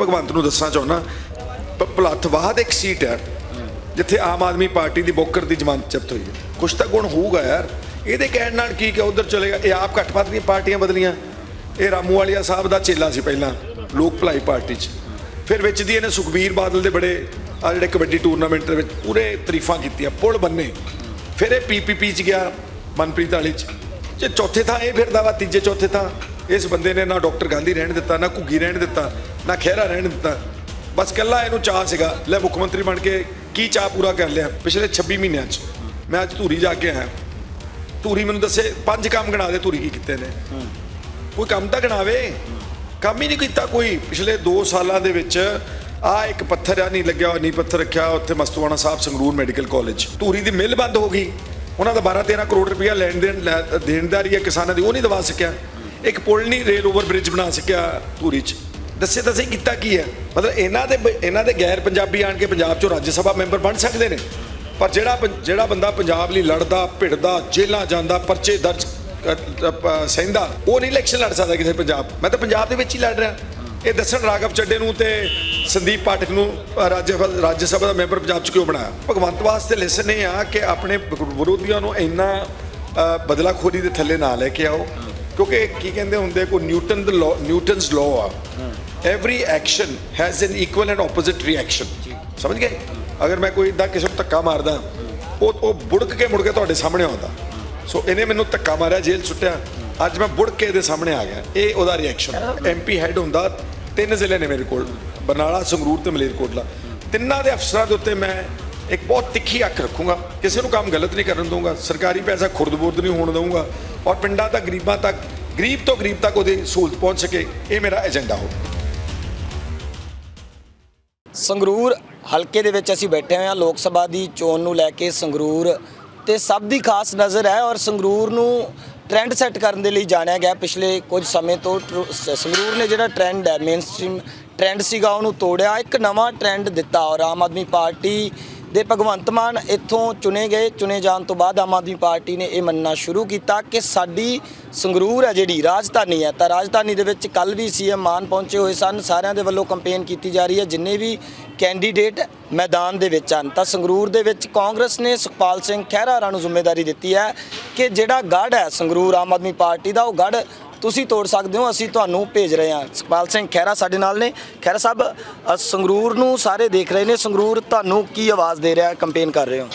ਭਗਵੰਤ ਨੂੰ ਦੱਸਣਾ ਚਾਹੁੰਦਾ ਭਲੱਥਵਾਦ ਇੱਕ ਸੀਟ ਹੈ, ਜਿੱਥੇ ਆਮ ਆਦਮੀ ਪਾਰਟੀ ਦੀ ਬੋਕਰ ਦੀ ਜ਼ਮਾਨਤ ਜ਼ਬਤ ਹੋਈ ਹੈ। ਕੁਛ ਤਾਂ ਗੁਣ ਹੋਊਗਾ ਯਾਰ। ਇਹਦੇ ਕਹਿਣ ਨਾਲ ਕੀ ਕਿ ਉਧਰ ਚਲੇਗਾ ਇਹ ਆਪ ਘੱਟਪੱਤ ਦੀਆਂ ਪਾਰਟੀਆਂ ਬਦਲੀਆਂ। ਇਹ ਰਾਮੂ ਵਾਲੀਆ ਸਾਹਿਬ ਦਾ ਚੇਲਾ ਸੀ ਪਹਿਲਾਂ, ਲੋਕ ਭਲਾਈ ਪਾਰਟੀ 'ਚ। ਫਿਰ ਵਿੱਚ ਦੀ ਇਹਨੇ ਸੁਖਬੀਰ ਬਾਦਲ ਦੇ ਬੜੇ ਆ ਜਿਹੜੇ ਕਬੱਡੀ ਟੂਰਨਾਮੈਂਟ ਦੇ ਵਿੱਚ ਪੂਰੇ ਤਾਰੀਫਾਂ ਕੀਤੀਆਂ, ਪੁਲ ਬੰਨੇ। ਫਿਰ ਇਹ ਪੀਪੀਪੀ 'ਚ ਗਿਆ, ਮਨਪ੍ਰੀਤ ਵਾਲੀ 'ਚ। ਜੇ ਚੌਥੇ ਥਾਂ ਇਹ ਫਿਰਦਾ ਵਾ, ਤੀਜੇ ਚੌਥੇ ਥਾਂ, ਇਸ ਬੰਦੇ ਨੇ ਨਾ ਡਾਕਟਰ ਗਾਂਧੀ ਰਹਿਣ ਦਿੱਤਾ, ਨਾ ਘੁੱਗੀ ਰਹਿਣ ਦਿੱਤਾ ਨਾ ਖਹਿਰਾ ਰਹਿਣ ਦਿੱਤਾ। ਬਸ ਕੱਲਾ ਇਹਨੂੰ ਚਾਹ ਸੀਗਾ ਲੈ ਮੁੱਖ ਮੰਤਰੀ ਬਣ ਕੇ ਕੀ ਚਾਹ ਪੂਰਾ ਕਰ ਲਿਆ ਪਿਛਲੇ 26 ਮਹੀਨਿਆਂ 'ਚ। ਮੈਂ ਅੱਜ ਧੂਰੀ ਜਾ ਕੇ ਆਇਆ। ਧੂਰੀ ਮੈਨੂੰ ਦੱਸੇ ਪੰਜ ਕੰਮ ਗਣਾ ਦੇ ਧੂਰੀ ਕੀ ਕੀਤੇ ਨੇ। ਕੋਈ ਕੰਮ ਤਾਂ ਗਣਾਵੇ? ਕੰਮ ਹੀ ਨਹੀਂ ਕੀਤਾ ਕੋਈ। ਪਿਛਲੇ 2 ਸਾਲਾਂ ਦੇ ਵਿੱਚ ਆ ਇੱਕ ਪੱਥਰ ਆ ਨਹੀਂ ਲੱਗਿਆ ਹੋਇਆ, ਨਹੀਂ ਪੱਥਰ ਰੱਖਿਆ ਉੱਥੇ ਮਸਤੂਆਣਾ ਸਾਹਿਬ ਸੰਗਰੂਰ ਮੈਡੀਕਲ ਕਾਲਜ। ਧੂਰੀ ਦੀ ਮਿੱਲ ਬੰਦ ਹੋ ਗਈ। ਉਹਨਾਂ ਦਾ 12 13 ਕਰੋੜ ਰੁਪਇਆ ਲੈਣ ਦੇਣ ਲੈ- ਦੇਣਦਾਰੀ ਹੈ ਕਿਸਾਨਾਂ ਦੀ ਉਹ ਨਹੀਂ ਦਵਾ ਸਕਿਆ। ਇੱਕ ਪੁਲ ਨਹੀਂ ਰੇਲ ਓਵਰ ਬ੍ਰਿਜ ਬਣਾ ਸਕਿਆ ਧੂਰੀ 'ਚ। ਦੱਸੇ ਤਾਂ ਸਹੀ ਕੀਤਾ ਕੀ ਹੈ? ਮਤਲਬ ਇਹਨਾਂ ਦੇ ਬ- ਇਹਨਾਂ ਦੇ ਗੈਰ ਪੰਜਾਬੀ ਆਣ ਕੇ ਪੰਜਾਬ 'ਚੋਂ ਰਾਜ ਸਭਾ ਮੈਂਬਰ ਬਣ ਸਕਦੇ ਨੇ। ਪਰ ਜਿਹੜਾ ਪੰ- ਜਿਹੜਾ ਬੰਦਾ ਪੰਜਾਬ ਲਈ ਲੜਦਾ, ਭਿੜਦਾ ਜੇਲਾਂ ਜਾਂਦਾ, ਪਰਚੇ ਦਰਜ ਸਹਿੰਦਾ, ਉਹ ਨਹੀਂ ਇਲੈਕਸ਼ਨ ਲੜ ਸਕਦਾ ਕਿਸੇ ਪੰਜਾਬ। ਮੈਂ ਤਾਂ ਪੰਜਾਬ ਦੇ ਵਿੱਚ ਹੀ ਲੜ ਰਿਹਾ। ਇਹ ਦੱਸਣ ਰਾਘਵ ਚੱਡੇ ਨੂੰ ਤੇ ਸੰਦੀਪ ਪਾਠਕ ਨੂੰ ਰਾਜ ਰਾਜ ਸਭਾ ਦਾ ਮੈਂਬਰ ਪੰਜਾਬ 'ਚ ਕਿਉਂ ਬਣਾਇਆ? ਭਗਵੰਤ ਵਾਸਤੇ ਲੈਸਨ ਇਹ ਆ ਕਿ ਆਪਣੇ ਵਿਰੋਧੀਆਂ ਨੂੰ ਇੰਨਾ ਬਦਲਾਖੋਰੀ ਦੇ ਥੱਲੇ ਨਾ ਲੈ ਕੇ ਆਓ। ਕਿਉਂਕਿ ਕੀ ਕਹਿੰਦੇ ਹੁੰਦੇ ਕੋਈ ਨਿਊਟਨ ਦਾ ਨਿਊਟਨਸ ਲਾਅ ਆ। Every action has an equal and opposite reaction ਸਮਝ ਗਏ? ਅਗਰ ਮੈਂ ਕੋਈ ਇਦਾਂ ਕਿਸੇ ਨੂੰ ਧੱਕਾ ਮਾਰਦਾ, ਉਹ ਉਹ ਬੁੜਕ ਕੇ ਮੁੜ ਕੇ ਤੁਹਾਡੇ ਸਾਹਮਣੇ ਆਉਂਦਾ। ਸੋ ਇਹਨੇ ਮੈਨੂੰ ਧੱਕਾ ਮਾਰਿਆ, ਜੇਲ੍ਹ ਸੁੱਟਿਆ। ਅੱਜ ਮੈਂ ਬੁੜ ਕੇ ਇਹਦੇ ਸਾਹਮਣੇ ਆ ਗਿਆ। ਇਹ ਉਹਦਾ ਰਿਐਕਸ਼ਨ ਐਮਪੀ ਹੈਡ ਹੁੰਦਾ, ਤਿੰਨ ਜ਼ਿਲ੍ਹੇ ਨੇ ਮੇਰੇ ਕੋਲ। ਬਰਨਾਲਾ, ਸੰਗਰੂਰ ਤੇ ਮਲੇਰਕੋਟਲਾ। ਤਿੰਨਾਂ ਦੇ ਅਫਸਰਾਂ ਦੇ ਉੱਤੇ ਮੈਂ ਇੱਕ ਬਹੁਤ ਤਿੱਖੀ ਅੱਖ ਰੱਖੂੰਗਾ। ਕਿਸੇ ਨੂੰ ਕੰਮ ਗਲਤ ਨਹੀਂ ਕਰਨ ਦਊਂਗਾ। ਸਰਕਾਰੀ ਪੈਸਾ ਖੁਰਦ-ਬੁਰਦ ਨਹੀਂ ਹੋਣ ਦਊਂਗਾ। ਔਰ ਪਿੰਡਾਂ ਤੱਕ, ਗਰੀਬਾਂ ਤੱਕ, ਗਰੀਬ ਤੋਂ ਗਰੀਬ ਤੱਕ ਉਹਦੀ ਸਹੂਲਤ ਪਹੁੰਚ ਸਕੇ। ਇਹ ਮੇਰਾ ਏਜੰਡਾ ਹੋਵੇ। ਸੰਗਰੂਰ ਹਲਕੇ ਦੇ ਵਿੱਚ ਅਸੀਂ ਬੈਠੇ ਹੋਏ ਹਾਂ। ਲੋਕ ਸਭਾ ਦੀ ਚੋਣ ਨੂੰ ਲੈ ਕੇ ਸੰਗਰੂਰ ਤੇ ਸਭ ਦੀ ਖਾਸ ਨਜ਼ਰ ਹੈ ਔਰ ਸੰਗਰੂਰ ਨੂੰ ਟ੍ਰੈਂਡ ਸੈੱਟ ਕਰਨ ਦੇ ਲਈ ਜਾਣਿਆ ਗਿਆ। ਪਿਛਲੇ ਕੁਝ ਸਮੇਂ ਤੋਂ ਟਰ- ਸੰਗਰੂਰ ਨੇ ਜਿਹੜਾ ਟ੍ਰੈਂਡ ਹੈ ਮੇਨ ਮੇਨਸਟ੍ਰੀਮ ਟ੍ਰੈਂਡ ਸੀਗਾ, ਉਹਨੂੰ ਤੋੜਿਆ। ਇੱਕ ਨਵਾਂ ਟ੍ਰੈਂਡ ਦਿੱਤਾ ਔਰ ਆਮ ਆਦਮੀ ਪਾਰਟੀ ਦੇ ਭਗਵੰਤ ਮਾਨ ਇੱਥੋਂ ਚੁਣੇ ਗਏ, ਚੁਣੇ ਜਾਣ ਤੋਂ ਬਾਅਦ ਆਮ ਆਦਮੀ ਪਾਰਟੀ ਨੇ ਇਹ ਮੰਨਣਾ ਸ਼ੁਰੂ ਕੀਤਾ ਕਿ ਸਾਡੀ ਸੰਗਰੂਰ ਹੈ ਜਿਹੜੀ, ਰਾਜਧਾਨੀ ਹੈ। ਤਾਂ ਰਾਜਧਾਨੀ ਦੇ ਵਿੱਚ ਕੱਲ ਵੀ ਸੀਐਮ ਮਾਨ ਪਹੁੰਚੇ ਹੋਏ ਸਨ। ਸਾਰਿਆਂ ਦੇ ਵੱਲੋਂ ਕੰਪੇਨ ਕੀਤੀ ਜਾ ਰਹੀ ਹੈ, ਜਿੰਨੇ ਵੀ ਕੈਂਡੀਡੇਟ ਮੈਦਾਨ ਦੇ ਵਿੱਚ ਹਨ। ਤਾਂ ਸੰਗਰੂਰ ਦੇ ਵਿੱਚ ਕਾਂਗਰਸ ਨੇ ਸੁਖਪਾਲ ਸਿੰਘ ਖਹਿਰਾ ਹੋਰਾਂ ਨੂੰ ਜ਼ਿੰਮੇਵਾਰੀ ਦਿੱਤੀ ਹੈ ਕਿ ਜਿਹੜਾ ਗੜ ਹੈ ਸੰਗਰੂਰ ਆਮ ਆਦਮੀ ਪਾਰਟੀ ਦਾ, ਉਹ ਗੜ ਤੁਸੀਂ ਤੋੜ ਸਕਦੇ ਹੋ ਅਸੀਂ ਤੁਹਾਨੂੰ ਭੇਜ ਰਹੇ ਹਾਂ। ਸੁਖਪਾਲ ਸਿੰਘ ਖਹਿਰਾ ਸਾਡੇ ਨਾਲ ਨੇ। ਖਹਿਰਾ ਸਾਹਿਬ ਅ, ਸੰਗਰੂਰ ਨੂੰ ਸਾਰੇ ਦੇਖ ਰਹੇ ਨੇ। ਸੰਗਰੂਰ ਤੁਹਾਨੂੰ ਕੀ ਆਵਾਜ਼ ਦੇ ਰਿਹਾ ਕੰਪੇਨ ਕਰ ਰਹੇ ਹੋ?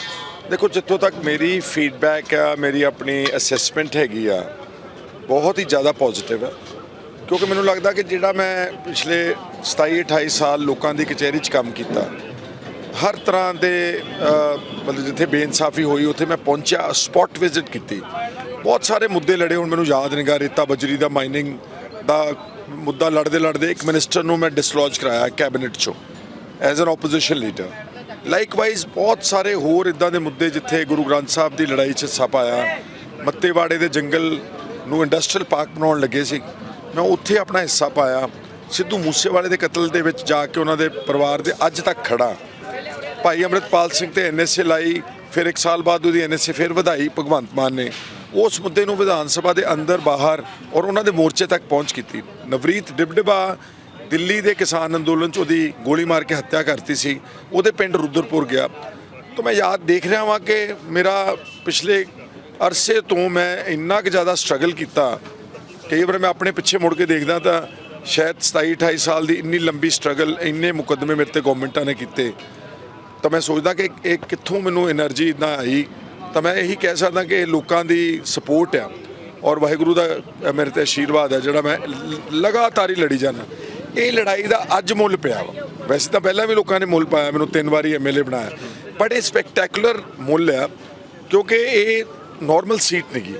ਦੇਖੋ ਜਿੱਥੋਂ ਤੱਕ ਮੇਰੀ ਫੀਡਬੈਕ ਆ ਮੇਰੀ ਆਪਣੀ ਅਸੈਸਮੈਂਟ ਹੈਗੀ ਆ ਬਹੁਤ ਹੀ ਜ਼ਿਆਦਾ ਪੋਜ਼ਿਟਿਵ ਹੈ ਕਿਉਂਕਿ ਮੈਨੂੰ ਲੱਗਦਾ ਕਿ ਜਿਹੜਾ ਮੈਂ ਪਿਛਲੇ 27 28 ਸਾਲ ਲੋਕਾਂ ਦੀ ਕਚਹਿਰੀ 'ਚ ਕੰਮ ਕੀਤਾ ਹਰ ਤਰ੍ਹਾਂ ਦੇ ਅ, ਮਤਲਬ ਜਿੱਥੇ ਬੇਇਨਸਾਫੀ ਹੋਈ ਉੱਥੇ ਮੈਂ ਪਹੁੰਚਿਆ ਸਪੌਟ ਵਿਜ਼ਿਟ ਕੀਤੀ। ਬਹੁਤ ਸਾਰੇ ਮੁੱਦੇ ਲੜੇ, ਹੁਣ ਮੈਨੂੰ ਯਾਦ ਨਹੀਂਗਾ ਰੇਤਾ ਬਜਰੀ ਦਾ ਮਾਈਨਿੰਗ ਦਾ ਮੁੱਦਾ ਲੜਦੇ ਲੜਦੇ ਇੱਕ ਮਿਨਿਸਟਰ ਨੂੰ ਮੈਂ ਡਿਸਲੋਜ ਕਰਾਇਆ ਕੈਬਨਿਟ 'ਚੋਂ as an opposition leader likewise ਬਹੁਤ ਸਾਰੇ ਹੋਰ ਇਦਾਂ ਦੇ ਮੁੱਦੇ ਜਿੱਥੇ ਗੁਰੂ ਗ੍ਰੰਥ ਸਾਹਿਬ ਦੀ ਲੜਾਈ 'ਚ ਹਿੱਸਾ ਪਾਇਆ ਮੱਤੇਵਾੜੇ ਦੇ ਜੰਗਲ ਨੂੰ ਇੰਡਸਟਰੀਅਲ ਪਾਰਕ ਬਣਾਉਣ ਲੱਗੇ ਸੀ। ਮੈਂ ਉੱਥੇ ਆਪਣਾ ਹਿੱਸਾ ਪਾਇਆ, ਸਿੱਧੂ ਮੂਸੇਵਾਲੇ ਦੇ ਕਤਲ ਦੇ ਵਿੱਚ ਜਾ ਕੇ ਉਹਨਾਂ ਦੇ ਪਰਿਵਾਰ ਦੇ ਅੱਜ ਤੱਕ ਖੜਾ। ਭਾਈ ਅੰਮ੍ਰਿਤਪਾਲ ਸਿੰਘ ਤੇ ਐਨਐਸਏ ਲਾਈ, ਫਿਰ ਇੱਕ ਸਾਲ ਬਾਅਦ ਉਹਦੀ ਐਨਐਸਏ ਫਿਰ ਵਧਾਈ, ਭਗਵੰਤ ਮਾਨ ਨੇ। ਉਸ ਮੁੱਦੇ ਨੂੰ ਵਿਧਾਨ ਸਭਾ ਦੇ ਅੰਦਰ ਬਾਹਰ ਔਰ ਉਹਨਾਂ ਦੇ ਮੋਰਚੇ ਤੱਕ ਪਹੁੰਚ ਕੀਤੀ। ਨਵਰੀਤ ਡਿਬਡਬਾ ਦਿੱਲੀ ਦੇ ਕਿਸਾਨ ਅੰਦੋਲਨ 'ਚ ਉਹਦੀ ਗੋਲੀ ਮਾਰ ਕੇ ਹੱਤਿਆ ਕਰਤੀ ਸੀ। ਉਹਦੇ ਪਿੰਡ ਰੁਦਰਪੁਰ ਗਿਆ। ਤਾਂ ਮੈਂ ਯਾਦ ਦੇਖ ਰਿਹਾ ਹਾਂ ਕਿ ਮੇਰਾ ਪਿਛਲੇ ਅਰਸੇ ਤੋਂ ਮੈਂ ਇੰਨਾ ਕਿ ਜ਼ਿਆਦਾ ਸਟਰਗਲ ਕੀਤਾ। ਕਈ ਵਾਰ ਮੈਂ ਆਪਣੇ ਪਿੱਛੇ ਮੁੜ ਕੇ ਦੇਖਦਾ ਤਾਂ ਸ਼ਾਇਦ 27 28 ਸਾਲ ਦੀ ਇੰਨੀ ਲੰਬੀ ਸਟਰਗਲ ਇੰਨੇ ਮੁਕਦਮੇ ਮੇਰੇ ਤੇ ਗਵਰਨਮੈਂਟਾਂ ਨੇ ਕੀਤੇ। ਤਾਂ ਮੈਂ ਸੋਚਦਾ ਕਿ ਇਹ ਕਿੱਥੋਂ ਮੈਨੂੰ એનર્ਜੀ ਇਦਾਂ ਆਈ। ਤਾਂ ਮੈਂ ਇਹੀ ਕਹਿ ਸਕਦਾ ਕਿ ਇਹ ਲੋਕਾਂ ਦੀ ਸਪੋਰਟ ਆ ਔਰ ਵਾਹਿਗੁਰੂ ਦਾ ਮੇਰੇ ਤੇ ਆਸ਼ੀਰਵਾਦ ਹੈ ਜਿਹੜਾ ਮੈਂ ਲਗਾਤਾਰ ਹੀ ਲੜੀ ਜਾਂਦਾ। ਇਹ ਲੜਾਈ ਦਾ ਅੱਜ ਮੁੱਲ ਪਿਆ ਵਾ। ਵੈਸੇ ਤਾਂ ਪਹਿਲਾਂ ਵੀ ਲੋਕਾਂ ਨੇ ਮੁੱਲ ਪਾਇਆ, ਮੈਨੂੰ ਤਿੰਨ ਵਾਰੀ ਐਮਐਲਏ ਬਣਾਇਆ। ਬਟ ਇਹ ਸਪੈਕਟੈਕੂਲਰ ਮੁੱਲ ਆ, ਕਿਉਂਕਿ ਇਹ ਨਾਰਮਲ ਸੀਟ ਨਹੀਂ ਗੀ।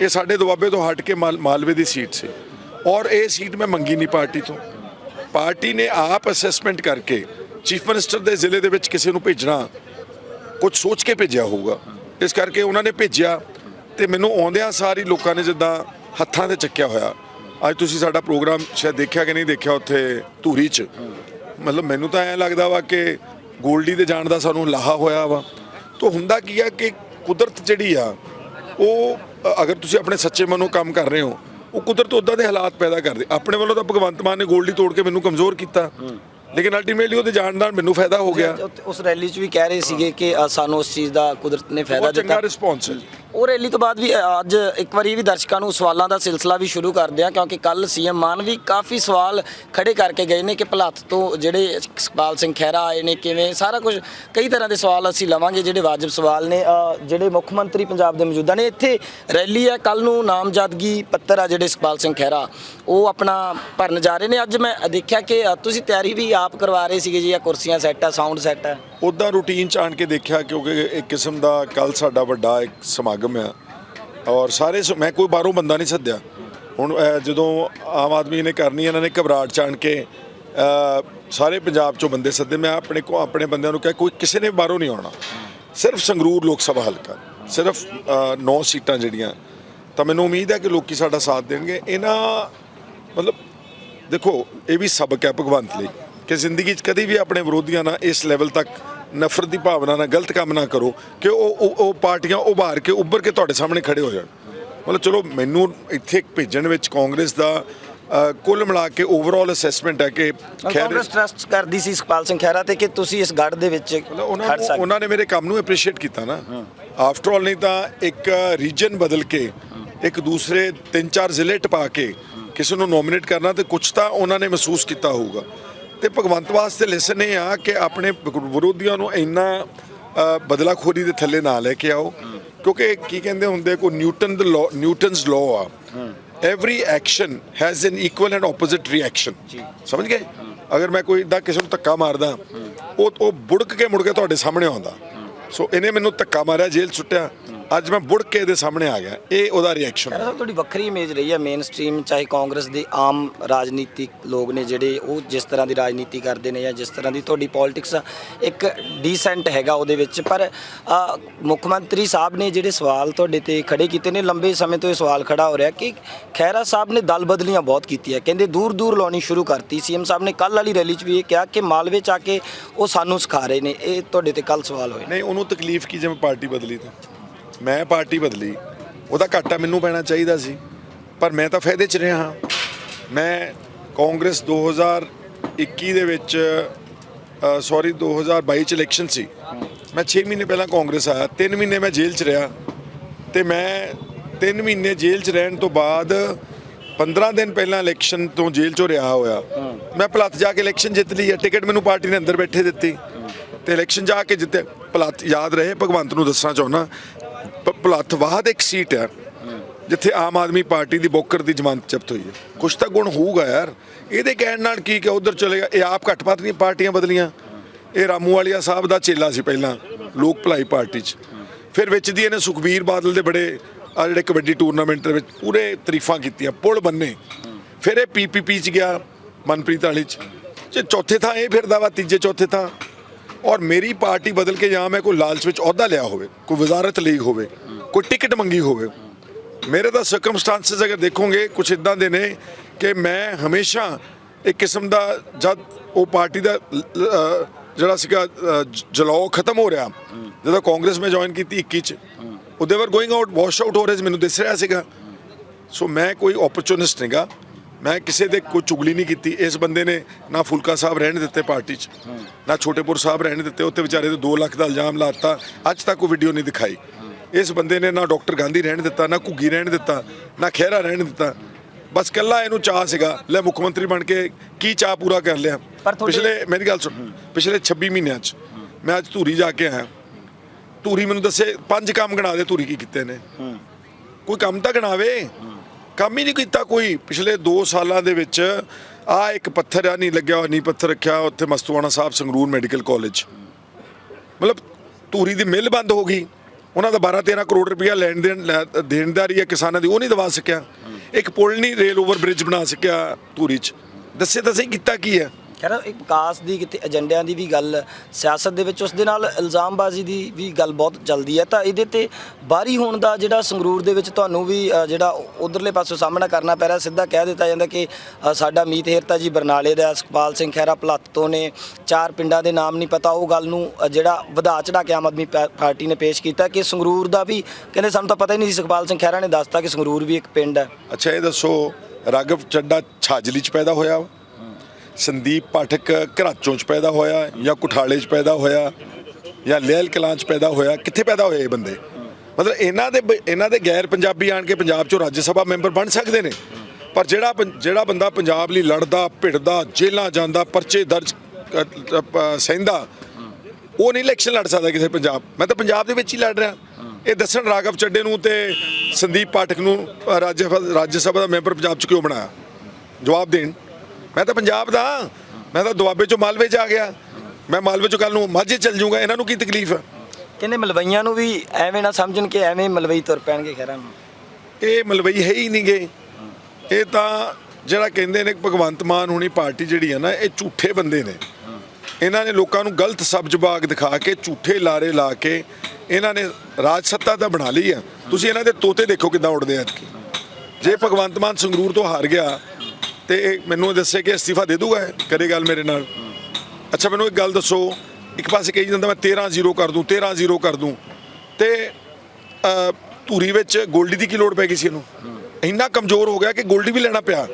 ਇਹ ਸਾਡੇ ਦੁਆਬੇ ਤੋਂ ਹਟ ਕੇ ਮਾਲ- ਮਾਲਵੇ ਦੀ ਸੀਟ ਸੀ। ਔਰ ਇਹ ਸੀਟ ਮੈਂ ਮੰਗੀ ਨਹੀਂ ਪਾਰਟੀ ਤੋਂ। ਪਾਰਟੀ ਨੇ ਆਪ ਅਸੈਸਮੈਂਟ ਕਰਕੇ ਚੀਫ ਮਿਨਿਸਟਰ ਦੇ ਜ਼ਿਲ੍ਹੇ ਦੇ ਵਿੱਚ ਕਿਸੇ ਨੂੰ ਭੇਜਣਾ, ਕੁਝ ਸੋਚ ਕੇ ਭੇਜਿਆ ਹੋਊਗਾ। ਇਸ ਕਰਕੇ ਉਹਨਾਂ ਨੇ ਭੇਜਿਆ ਤੇ ਮੈਨੂੰ ਆਉਂਦਿਆਂ ਸਾਰੀ ਲੋਕਾਂ ਨੇ ਜਿੱਦਾਂ ਹੱਥਾਂ ਤੇ ਚੱਕਿਆ ਹੋਇਆ। ਅੱਜ ਤੁਸੀਂ ਸਾਡਾ ਪ੍ਰੋਗਰਾਮ ਸ਼ਾਇਦ ਦੇਖਿਆ ਕਿ ਨਹੀਂ ਦੇਖਿਆ ਉੱਥੇ ਧੂਰੀ 'ਚ? ਮਤਲਬ ਮੈਨੂੰ ਤਾਂ ਐਂ ਲੱਗਦਾ ਵਾ ਕਿ ਗੋਲਡੀ ਦੇ ਜਾਣ ਦਾ ਸਾਨੂੰ ਲਾਹਾ ਹੋਇਆ ਵਾ। ਤਾਂ ਹੁੰਦਾ ਕੀ ਆ ਕਿ ਕੁਦਰਤ ਜਿਹੜੀ ਆ, ਉਹ ਅਗਰ ਤੁਸੀਂ ਆਪਣੇ ਸੱਚੇ ਮਨੋਂ ਕੰਮ ਕਰ ਰਹੇ ਹੋ, ਉਹ ਕੁਦਰਤ ਉਦਾਂ ਦੇ ਹਾਲਾਤ ਪੈਦਾ ਕਰਦੇ। ਆਪਣੇ ਵੱਲੋਂ ਤਾਂ ਭਗਵੰਤ ਮਾਨ ਨੇ ਗੋਲਡੀ ਤੋੜ ਕੇ ਮੈਨੂੰ ਕਮਜ਼ੋਰ ਕੀਤਾ। ਲੇਕਿਨ ਅਲਟੀਮੇਟਲੀ ਉਹਦੇ ਜਾਣ ਨਾਲ ਮੈਨੂੰ ਫਾਇਦਾ ਹੋ ਗਿਆ। ਉਸ ਰੈਲੀ 'ਚ ਵੀ ਕਹਿ ਰਹੇ ਸੀਗੇ ਕਿ ਸਾਨੂੰ ਉਸ ਚੀਜ਼ ਦਾ ਕੁਦਰਤ ਨੇ ਫਾਇਦਾ ਬਹੁਤ ਚੰਗਾ ਦਿੱਤਾ। ਰਿਸਪੌਂਸ ਹੈ ਉਹ ਰੈਲੀ ਤੋਂ ਬਾਅਦ ਵੀ ਅੱਜ ਇੱਕ ਵਾਰੀ ਵੀ ਦਰਸ਼ਕਾਂ ਨੂੰ ਸਵਾਲਾਂ ਦਾ ਸਿਲਸਿਲਾ ਵੀ ਸ਼ੁਰੂ ਕਰਦੇ ਆ ਕਿਉਂਕਿ ਕੱਲ ਸੀਐਮ ਮਾਨ ਵੀ ਕਾਫੀ ਸਵਾਲ ਖੜੇ ਕਰਕੇ ਗਏ ਨੇ ਕਿ ਭਲੱਥ ਤੋਂ ਜਿਹੜੇ ਸੁਖਪਾਲ ਸਿੰਘ ਖਹਿਰਾ ਆਏ ਨੇ ਕਿਵੇਂ, ਸਾਰਾ ਕੁਝ ਕਈ ਤਰ੍ਹਾਂ ਦੇ ਸਵਾਲ ਅਸੀਂ ਲਵਾਂਗੇ ਜਿਹੜੇ ਵਾਜਬ ਸਵਾਲ ਨੇ ਜਿਹੜੇ ਮੁੱਖ ਮੰਤਰੀ ਪੰਜਾਬ ਦੇ ਮੌਜੂਦਾ ਨੇ। ਇੱਥੇ ਰੈਲੀ ਹੈ ਕੱਲ ਨੂੰ ਨਾਮਜ਼ਦਗੀ ਪੱਤਰ ਆ ਜਿਹੜੇ ਸੁਖਪਾਲ ਸਿੰਘ ਖਹਿਰਾ, ਉਹ ਆਪਣਾ ਭਰਨ ਜਾ ਰਹੇ ਨੇ। ਅੱਜ ਮੈਂ ਦੇਖਿਆ ਕਿ ਤੁਸੀਂ ਤਿਆਰੀ ਵੀ ਆਪ ਕਰਵਾ ਰਹੇ ਸੀਗੇ ਜੀ ਆ ਕੁਰਸੀਆਂ ਸੈੱਟ ਆ ਸਾਊਂਡ ਸੈੱਟ ਆ। ਉਦਾਂ ਰੂਟੀਨ ਚ ਆਣ ਕੇ ਦੇਖਿਆ ਕਿਉਂਕਿ ਇੱਕ ਕਿਸਮ ਦਾ ਕੱਲ ਸਾਡਾ ਵੱਡਾ ਇੱਕ ਸਮਾਗਮ ਆ। ਔਰ ਸਾਰੇ ਸ- ਮੈਂ ਕੋਈ ਬਾਹਰੋਂ ਬੰਦਾ ਨਹੀਂ ਸੱਦਿਆ। ਹੁਣ ਅਹ, ਜਦੋਂ ਆਮ ਆਦਮੀ ਨੇ ਕਰਨੀ ਇਹਨਾਂ ਨੇ ਘਬਰਾਹਟ ਚ ਆਣ ਕੇ ਅਹ, ਸਾਰੇ ਪੰਜਾਬ ਚੋਂ ਬੰਦੇ ਸੱਦੇ। ਮੈਂ ਆਪਣੇ ਕੋ ਆਪਣੇ ਬੰਦਿਆਂ ਨੂੰ ਕਿਹਾ ਕੋਈ ਕਿਸੇ ਨੇ ਬਾਹਰੋਂ ਨਹੀਂ ਆਉਣਾ। ਸਿਰਫ ਸੰਗਰੂਰ ਲੋਕ ਸਭਾ ਹਲਕਾ। ਸਿਰਫ 9 ਸੀਟਾਂ ਜਿਹੜੀਆਂ ਤਾਂ ਮੈਨੂੰ ਉਮੀਦ ਹੈ ਕਿ ਲੋਕੀ ਸਾਡਾ ਸਾਥ ਦੇਣਗੇ। ਇਹਨਾਂ ਮਤਲਬ ਦੇਖੋ ਇਹ ਵੀ ਸਬਕ ਹੈ ਭਗਵੰਤ ਲਈ। ਕਿ ਜ਼ਿੰਦਗੀ 'ਚ ਕਦੀ ਵੀ ਆਪਣੇ ਵਿਰੋਧੀਆਂ ਨਾਲ ਇਸ ਲੈਵਲ ਤੱਕ ਨਫ਼ਰਤ ਦੀ ਭਾਵਨਾ ਨਾਲ ਗਲਤ ਕੰਮ ਨਾ ਕਰੋ ਕਿ ਉਹ ਉਹ- ਪਾਰਟੀਆਂ ਉਭਾਰ ਕੇ ਉੱਭਰ ਕੇ ਤੁਹਾਡੇ ਸਾਹਮਣੇ ਖੜੇ ਹੋ ਜਾਣ। ਮਤਲਬ ਚਲੋ ਮੈਨੂੰ ਇੱਥੇ ਭੇਜਣ ਵਿੱਚ ਕਾਂਗਰਸ ਦਾ ਕੁੱਲ ਮਿਲਾ ਕੇ ਓਵਰਆਲ ਅਸੈਸਮੈਂਟ ਹੈ ਕਿ ਕਾਂਗਰਸ ਟਰਸਟ ਕਰਦੀ ਸੀ ਸੁਖਪਾਲ ਸਿੰਘ ਖਹਿਰਾ ਤੇ ਕਿ ਤੁਸੀਂ ਇਸ ਗੜ ਦੇ ਵਿੱਚ ਖੜ ਸਕਦੇ। ਉਹਨਾਂ ਨੇ ਮੇਰੇ ਕੰਮ ਨੂੰ ਐਪਰੀਸ਼ੀਏਟ ਕੀਤਾ ਨਾ। ਆਫਟਰ ਆਲ ਨਹੀਂ ਤਾਂ ਇੱਕ ਰੀਜਨ ਬਦਲ ਕੇ ਇੱਕ ਦੂਸਰੇ ਤਿੰਨ ਚਾਰ ਜ਼ਿਲ੍ਹੇ ਟਪਾ ਕੇ ਕਿਸੇ ਨੂੰ ਨੋਮੀਨੇਟ ਕਰਨਾ ਤੇ ਕੁਝ ਤਾਂ ਉਹਨਾਂ ਨੇ ਮਹਿਸੂਸ ਕੀਤਾ ਹੋਊਗਾ। ਤੇ ਭਗਵੰਤ ਵਾਸਤੇ ਲੈਸਨ ਇਹ ਆ ਕਿ ਆਪਣੇ ਵਿਰੋ- ਵਿਰੋਧੀਆਂ ਨੂੰ ਇੰਨਾ ਬਦਲਾਖੋਰੀ ਦੇ ਥੱਲੇ ਨਾ ਲੈ ਕੇ ਆਓ। ਕਿਉਂਕਿ ਕੀ ਕਹਿੰਦੇ ਹੁੰਦੇ ਕੋ ਨਿਊਟਨ ਦਾ ਲਾਅ ਨਿਊਟਨਸ ਲਾਅ ਆ। Every action has an equal and opposite reaction ਸਮਝ ਗਏ? ਅਗਰ ਮੈਂ ਕੋਈ ਇਦਾਂ ਕਿਸੇ ਨੂੰ ਧੱਕਾ ਮਾਰਦਾ ਉਹ ਉਹ ਬੁੜਕ ਕੇ ਮੁੜ ਕੇ ਤੁਹਾਡੇ ਸਾਹਮਣੇ ਆਉਂਦਾ। ਸੋ ਇਹਨੇ ਮੈਨੂੰ ਧੱਕਾ ਮਾਰਿਆ ਜੇਲ੍ਹ ਸੁੱਟਿਆ। ਅੱਜ ਮੈਂ ਬੁੜਕ ਕੇ ਇਹਦੇ ਸਾਹਮਣੇ ਆ ਗਿਆ। ਇਹ ਉਹਦਾ ਰਿਐਕਸ਼ਨ ਸਾਹਿਬ ਤੁਹਾਡੀ ਵੱਖਰੀ ਇਮੇਜ ਰਹੀ ਹੈ ਮੇਨ ਸਟ੍ਰੀਮ ਚਾਹੇ ਕਾਂਗਰਸ ਦੇ ਆਮ ਰਾਜਨੀਤਿਕ ਲੋਕ ਨੇ ਜਿਹੜੇ ਉਹ ਜਿਸ ਤਰ੍ਹਾਂ ਦੀ ਰਾਜਨੀਤੀ ਕਰਦੇ ਨੇ ਜਾਂ ਜਿਸ ਤਰ੍ਹਾਂ ਦੀ ਤੁਹਾਡੀ ਪੋਲਿਟਿਕਸ ਇੱਕ ਡੀਸੈਂਟ ਹੈਗਾ ਉਹਦੇ ਵਿੱਚ। ਪਰ ਅ, ਮੁੱਖ ਮੰਤਰੀ ਸਾਹਿਬ ਨੇ ਜਿਹੜੇ ਸਵਾਲ ਤੁਹਾਡੇ ਤੇ ਖੜੇ ਕੀਤੇ ਨੇ ਲੰਬੇ ਸਮੇਂ ਤੋਂ ਇਹ ਸਵਾਲ ਖੜਾ ਹੋ ਰਿਹਾ ਕਿ ਖਹਿਰਾ ਸਾਹਿਬ ਨੇ ਦਲ ਬਦਲੀਆਂ ਬਹੁਤ ਕੀਤੀਆਂ। ਕਹਿੰਦੇ ਦੂਰ ਦੂਰ ਲਾਉਣੀ ਸ਼ੁਰੂ ਕਰਤੀ। ਸੀਐਮ ਸਾਹਿਬ ਨੇ ਕੱਲ ਵਾਲੀ ਰੈਲੀ 'ਚ ਵੀ ਇਹ ਕਿਹਾ ਕਿ ਮਾਲਵੇ 'ਚ ਆ ਕੇ ਉਹ ਸਾਨੂੰ ਸਿਖਾ ਰਹੇ ਨੇ। ਇਹ ਤੁਹਾਡੇ ਤੇ ਕੱਲ ਸਵਾਲ ਹੋਏ ਨੇ। ਨਹੀਂ ਉਹਨੂੰ ਤਕਲੀਫ ਕੀ ਜਿਵੇਂ ਪਾਰਟੀ ਬਦਲੀ ਤਾਂ? ਮੈਂ ਪਾਰਟੀ ਬਦਲੀ, ਉਹਦਾ ਘਾਟਾ ਮੈਨੂੰ ਪੈਣਾ ਚਾਹੀਦਾ ਸੀ। ਪਰ ਮੈਂ ਤਾਂ ਫਾਇਦੇ 'ਚ ਰਿਹਾ ਹਾਂ। ਮੈਂ ਕਾਂਗਰਸ 2021 ਦੇ ਵਿੱਚ ਸੌਰੀ 2022 ਚ ਇਲੈਕਸ਼ਨ ਸੀ। ਮੈਂ 6 ਮਹੀਨੇ ਪਹਿਲਾਂ ਕਾਂਗਰਸ ਆਇਆ 3 ਮਹੀਨੇ ਮੈਂ ਜੇਲ੍ਹ 'ਚ ਰਿਹਾ। ਤੇ ਮੈਂ 3 ਮਹੀਨੇ ਜੇਲ੍ਹ 'ਚ ਰਹਿਣ ਤੋਂ ਬਾਅਦ 15 ਦਿਨ ਪਹਿਲਾਂ ਇਲੈਕਸ਼ਨ ਤੋਂ ਜੇਲ੍ਹ 'ਚੋਂ ਰਿਹਾ ਹੋਇਆ। ਮੈਂ ਭਲੱਥ ਜਾ ਕੇ ਇਲੈਕਸ਼ਨ ਜਿੱਤ ਲਈ ਹੈ ਟਿਕਟ ਮੈਨੂੰ ਪਾਰਟੀ ਨੇ ਅੰਦਰ ਬੈਠੇ ਦਿੱਤੀ। ਤੇ ਇਲੈਕਸ਼ਨ ਜਾ ਕੇ ਜਿੱਤੇ ਭਲੱਥ ਯਾਦ ਰਹੇ, ਭਗਵੰਤ ਨੂੰ ਦੱਸਣਾ ਚਾਹੁੰਦਾ। ਭ- ਭਲੱਥ ਵਾਹਦ ਇੱਕ ਸੀਟ ਹੈ, ਜਿੱਥੇ ਆਮ ਆਦਮੀ ਪਾਰਟੀ ਦੀ ਬੋਕਰ ਦੀ ਜ਼ਮਾਨਤ ਜ਼ਬਤ ਹੋਈ ਹੈ। ਕੁਛ ਤਾਂ ਗੁਣ ਹੋਊਗਾ ਯਾਰ। ਇਹਦੇ ਕਹਿਣ ਨਾਲ ਕੀ ਕਿ ਉਧਰ ਚਲੇਗਾ ਇਹ ਆਪ ਘੱਟ ਪਾਤ ਦੀਆਂ ਪਾਰਟੀਆਂ ਬਦਲੀਆਂ। ਇਹ ਰਾਮੂ ਵਾਲੀਆ ਸਾਹਿਬ ਦਾ ਚੇਲਾ ਸੀ ਪਹਿਲਾਂ, ਲੋਕ ਭਲਾਈ ਪਾਰਟੀ 'ਚ। ਫਿਰ ਵਿੱਚ ਦੀ ਇਹਨੇ ਸੁਖਬੀਰ ਬਾਦਲ ਦੇ ਬੜੇ ਆ ਜਿਹੜੇ ਕਬੱਡੀ ਟੂਰਨਾਮੈਂਟ ਦੇ ਵਿੱਚ ਪੂਰੇ ਤਾਰੀਫਾਂ ਕੀਤੀਆਂ, ਪੁਲ ਬੰਨੇ। ਫਿਰ ਇਹ ਪੀਪੀਪੀ 'ਚ ਗਿਆ, ਮਨਪ੍ਰੀਤ ਵਾਲੀ 'ਚ। ਜੇ ਚੌਥੇ ਥਾਂ ਇਹ ਫਿਰਦਾ ਵਾ, ਤੀਜੇ ਚੌਥੇ ਥਾਂ। ਔਰ ਮੇਰੀ ਪਾਰਟੀ ਬਦਲ ਕੇ ਜਾਂ ਮੈਂ ਕੋਈ ਲਾਲਚ ਵਿੱਚ ਅਹੁਦਾ ਲਿਆ ਹੋਵੇ, ਕੋਈ ਵਜ਼ਾਰਤ ਲਈ ਹੋਵੇ, ਕੋਈ ਟਿਕਟ ਮੰਗੀ ਹੋਵੇ, ਮੇਰੇ ਤਾਂ ਸਰਕਮਸਟੈਂਸਸ ਅਗਰ ਦੇਖੋਗੇ ਕੁਝ ਇਦਾਂ ਦੇ ਨੇ ਕਿ ਮੈਂ ਹਮੇਸ਼ਾ ਇੱਕ ਕਿਸਮ ਦਾ ਜਦ ਉਹ ਪਾਰਟੀ ਦਾ ਜਿਹੜਾ ਸੀਗਾ ਜਲਾਓ ਖਤਮ ਹੋ ਰਿਹਾ, ਜਦੋਂ ਕਾਂਗਰਸ ਮੈਂ ਜੁਆਇਨ ਕੀਤੀ 21 ਚ, ਉਹਦੇ ਵਰ ਗੋਇੰਗ ਆਊਟ ਵਾਸ਼ ਆਊਟ ਹੋ ਰਹੇ ਸੀ, ਮੈਨੂੰ ਦਿਸ ਰਿਹਾ ਸੀਗਾ। ਸੋ ਮੈਂ ਕੋਈ ਓਪਰਚੁਨਿਸਟ ਨਹੀਂਗਾ। ਮੈਂ ਕਿਸੇ ਦੇ ਕੋਈ ਚੁਗਲੀ ਨਹੀਂ ਕੀਤੀ। ਇਸ ਬੰਦੇ ਨੇ ਨਾ ਫੁਲਕਾ ਸਾਹਿਬ ਰਹਿਣ ਦਿੱਤੇ ਪਾਰਟੀ 'ਚ ਨਾ ਛੋਟੇਪੁਰ ਸਾਹਿਬ ਰਹਿਣ ਦਿੱਤੇ। ਉੱਤੇ ਵਿਚਾਰੇ ਤੇ 2 ਲੱਖ ਦਾ ਇਲਜ਼ਾਮ ਲਾਤਾ। ਅੱਜ ਤੱਕ ਕੋਈ ਵੀਡੀਓ ਨਹੀਂ ਦਿਖਾਈ। ਇਸ ਬੰਦੇ ਨੇ ਨਾ ਡਾਕਟਰ ਗਾਂਧੀ ਰਹਿਣ ਦਿੱਤਾ ਨਾ ਘੁੱਗੀ ਰਹਿਣ ਦਿੱਤਾ ਨਾ ਖਹਿਰਾ ਰਹਿਣ ਦਿੱਤਾ। ਬਸ ਕੱਲਾ ਇਹਨੂੰ ਚਾਹ ਸੀਗਾ ਲੈ ਮੁੱਖ ਮੰਤਰੀ ਬਣ ਕੇ ਕੀ ਚਾਹ ਪੂਰਾ ਕਰ ਲਿਆ। ਪਿਛਲੇ ਮੇਰੀ ਗੱਲ ਸੁਣ ਪਿਛਲੇ 26 ਮਹੀਨਿਆਂ 'ਚ ਮੈਂ ਅੱਜ ਧੂਰੀ ਜਾ ਕੇ ਆਇਆ। ਧੂਰੀ ਮੈਨੂੰ ਦੱਸੇ ਪੰਜ ਕੰਮ ਗਣਾ ਦੇ ਧੂਰੀ ਕੀ ਕੀਤੇ ਨੇ। ਕੋਈ ਕੰਮ ਤਾਂ ਗਣਾਵੇ। ਕੰਮ ਹੀ ਨਹੀਂ ਕੀਤਾ ਕੋਈ। ਪਿਛਲੇ 2 ਸਾਲਾਂ ਦੇ ਵਿੱਚ ਆ ਇੱਕ ਪੱਥਰ ਆ, ਨਹੀਂ ਲੱਗਿਆ ਹੋਇਆ, ਨਹੀਂ ਪੱਥਰ ਰੱਖਿਆ ਉੱਥੇ ਮਸਤੂਆਣਾ ਸਾਹਿਬ ਸੰਗਰੂਰ ਮੈਡੀਕਲ ਕਾਲਜ। ਮਤਲਬ ਧੂਰੀ ਦੀ ਮਿੱਲ ਬੰਦ ਹੋ ਗਈ। ਉਹਨਾਂ ਦਾ 12 13 ਕਰੋੜ ਰੁਪਇਆ ਲੈਣ ਦੇਣ, ਲੈ- ਦੇਣਦਾਰੀ ਹੈ ਕਿਸਾਨਾਂ ਦੀ, ਉਹ ਨਹੀਂ ਦਵਾ ਸਕਿਆ। ਇੱਕ ਪੁਲ ਨਹੀਂ ਰੇਲ ਓਵਰ ਬ੍ਰਿਜ ਬਣਾ ਸਕਿਆ ਧੂਰੀ 'ਚ। ਦੱਸੇ ਤਾਂ ਸਹੀ ਕੀਤਾ ਕੀ ਹੈ। ਖੈਰ ਇੱਕ ਵਿਕਾਸ ਦੀ ਕਿਤੇ ਏਜੰਡਿਆਂ ਦੀ ਵੀ ਗੱਲ ਸਿਆਸਤ ਦੇ ਵਿੱਚ ਉਸ ਦੇ ਨਾਲ ਇਲਜ਼ਾਮਬਾਜ਼ੀ ਦੀ ਵੀ ਗੱਲ ਬਹੁਤ ਚੱਲਦੀ ਹੈ ਤਾਂ ਇਹਦੇ ਤੇ ਬਾਹਰੀ ਹੋਣ ਦਾ ਜਿਹੜਾ ਸੰਗਰੂਰ ਦੇ ਵਿੱਚ ਤੁਹਾਨੂੰ ਵੀ ਅ, ਜਿਹੜਾ ਉਧਰਲੇ ਪਾਸੋਂ ਸਾਹਮਣਾ ਕਰਨਾ ਪੈ ਰਿਹਾ ਸਿੱਧਾ ਕਹਿ ਦਿੱਤਾ ਜਾਂਦਾ ਕਿ ਅ, ਸਾਡਾ ਮੀਤ ਹੇਰਤਾ ਜੀ ਬਰਨਾਲੇ ਦਾ ਸੁਖਪਾਲ ਸਿੰਘ ਖਹਿਰਾ ਭਲੱਤ ਤੋਂ ਨੇ ਚਾਰ ਪਿੰਡਾਂ ਦੇ ਨਾਮ ਨਹੀਂ ਪਤਾ ਉਹ ਗੱਲ ਨੂੰ ਅ, ਜਿਹੜਾ ਵਧਾ ਚੜਾ ਕੇ ਆਮ ਆਦਮੀ ਪਾ- ਪਾਰਟੀ ਨੇ ਪੇਸ਼ ਕੀਤਾ ਕਿ ਸੰਗਰੂਰ ਦਾ ਵੀ ਕਹਿੰਦੇ ਸਾਨੂੰ ਤਾਂ ਪਤਾ ਹੀ ਨਹੀਂ ਸੀ ਸੁਖਪਾਲ ਸਿੰਘ ਖਹਿਰਾ ਨੇ ਦੱਸਤਾ ਕਿ ਸੰਗਰੂਰ ਵੀ ਇੱਕ ਪਿੰਡ ਹੈ ਅੱਛਾ ਇਹ ਦੱਸੋ ਰਾਘਵ ਚੱਡਾ ਛਾਜਲੀ ਚ ਪੈਦਾ ਹੋਇਆ ਵਾ? ਸੰਦੀਪ ਪਾਠਕ ਘਰਾਚੋਂ ਚ ਪੈਦਾ ਹੋਇਆ ਜਾਂ ਕੁਠਾਲੇ ਚ ਪੈਦਾ ਹੋਇਆ ਜਾਂ ਲਹਿਲ ਕਲਾਂ ਚ ਪੈਦਾ ਹੋਇਆ ਕਿੱਥੇ ਪੈਦਾ ਹੋਏ ਇਹ ਬੰਦੇ? ਮਤਲਬ ਇਹਨਾਂ ਦੇ ਬ- ਇਹਨਾਂ ਦੇ ਗੈਰ ਪੰਜਾਬੀ ਆਣ ਕੇ ਪੰਜਾਬ ਚੋਂ ਰਾਜ ਸਭਾ ਮੈਂਬਰ ਬਣ ਸਕਦੇ ਨੇ। ਪਰ ਜਿਹੜਾ ਪੰ- ਜਿਹੜਾ ਬੰਦਾ ਪੰਜਾਬ ਲਈ ਲੜਦਾ ਭਿੜਦਾ ਜੇਲ੍ਹਾਂ ਜਾਂਦਾ ਪਰਚੇ ਦਰਜ ਸਹਿੰਦਾ ਉਹ ਨਹੀਂ ਇਲੈਕਸ਼ਨ ਲੜ ਸਕਦਾ ਕਿਸੇ ਪੰਜਾਬ। ਮੈਂ ਤਾਂ ਪੰਜਾਬ ਦੇ ਵਿੱਚ ਹੀ ਲੜ ਰਿਹਾ। ਇਹ ਦੱਸਣ ਰਾਘਵ ਚੱਡੇ ਨੂੰ ਤੇ ਸੰਦੀਪ ਪਾਠਕ ਨੂੰ ਅ, ਰਾਜ ਰਾਜ ਸਭਾ ਦਾ ਮੈਂਬਰ ਪੰਜਾਬ ਚ ਕਿਉਂ ਬਣਾਇਆ? ਜਵਾਬ ਦੇਣ। ਮੈਂ ਤਾਂ ਪੰਜਾਬ ਦਾ। ਮੈਂ ਤਾਂ ਦੁਆਬੇ ਚੋਂ ਮਾਲਵੇ ਚ ਆ ਗਿਆ। ਮੈਂ ਮਾਲਵੇ ਚੋਂ ਕੱਲ ਨੂੰ ਮਾਝੇ ਚੱਲ ਜਾਊਂਗਾ ਇਹਨਾਂ ਨੂੰ ਕੀ ਤਕਲੀਫ? ਹੈ ਕਹਿੰਦੇ ਮਲਵਈਆਂ ਨੂੰ ਵੀ ਐਵੇਂ ਨਾ ਸਮਝਣ ਕਿ ਐਵੇਂ ਮਲਵਈ ਤੁਰ ਪੈਣਗੇ ਖਹਿਰਾ ਨੂੰ। ਇਹ ਮਲਵਈ ਹੈ ਹੀ ਨਹੀਂ ਗੇ ਇਹ ਤਾਂ ਜਿਹੜਾ ਕਹਿੰਦੇ ਨੇ ਭਗਵੰਤ ਮਾਨ ਹੁਣੀ ਪਾਰਟੀ ਜਿਹੜੀ ਹੈ ਨਾ ਇਹ ਝੂਠੇ ਬੰਦੇ ਨੇ। ਇਹਨਾਂ ਨੇ ਲੋਕਾਂ ਨੂੰ ਗਲਤ ਸਬਜ਼ ਬਾਗ ਦਿਖਾ ਕੇ ਝੂਠੇ ਲਾਰੇ ਲਾ ਕੇ ਇਹਨਾਂ ਨੇ ਰਾਜ ਸੱਤਾ ਤਾਂ ਬਣਾ ਲਈ ਆ। ਤੁਸੀਂ ਇਹਨਾਂ ਦੇ ਤੋਤੇ ਦੇਖੋ ਕਿੱਦਾਂ ਉੱਡਦੇ ਆ ਅੱਜ ਜੇ ਭਗਵੰਤ ਮਾਨ ਸੰਗਰੂਰ ਤੋਂ ਹਾਰ ਗਿਆ ਤੇ ਇਹ ਮੈਨੂੰ ਦੱਸਿਆ ਕਿ ਅਸਤੀਫਾ ਦੇ ਦੂਗਾ ਇਹ, ਕਰੇ ਗੱਲ ਮੇਰੇ ਨਾਲ। ਅੱਛਾ ਮੈਨੂੰ ਇੱਕ ਗੱਲ ਦੱਸੋ ਇੱਕ ਪਾਸੇ ਕਹੀ ਜਾਂਦਾ ਮੈਂ 13 ਜ਼ੀਰੋ ਕਰ ਦੂੰ 13 ਜ਼ੀਰੋ ਕਰ ਦੂੰ। ਤੇ ਧੂਰੀ ਵਿੱਚ ਗੋਲਡੀ ਦੀ ਕੀ ਲੋੜ ਪੈ ਗਈ ਸੀ ਇਹਨੂੰ? ਇੰਨਾ ਕਮਜ਼ੋਰ ਹੋ ਗਿਆ ਕਿ ਗੋਲਡੀ ਵੀ ਲੈਣਾ ਪਿਆ।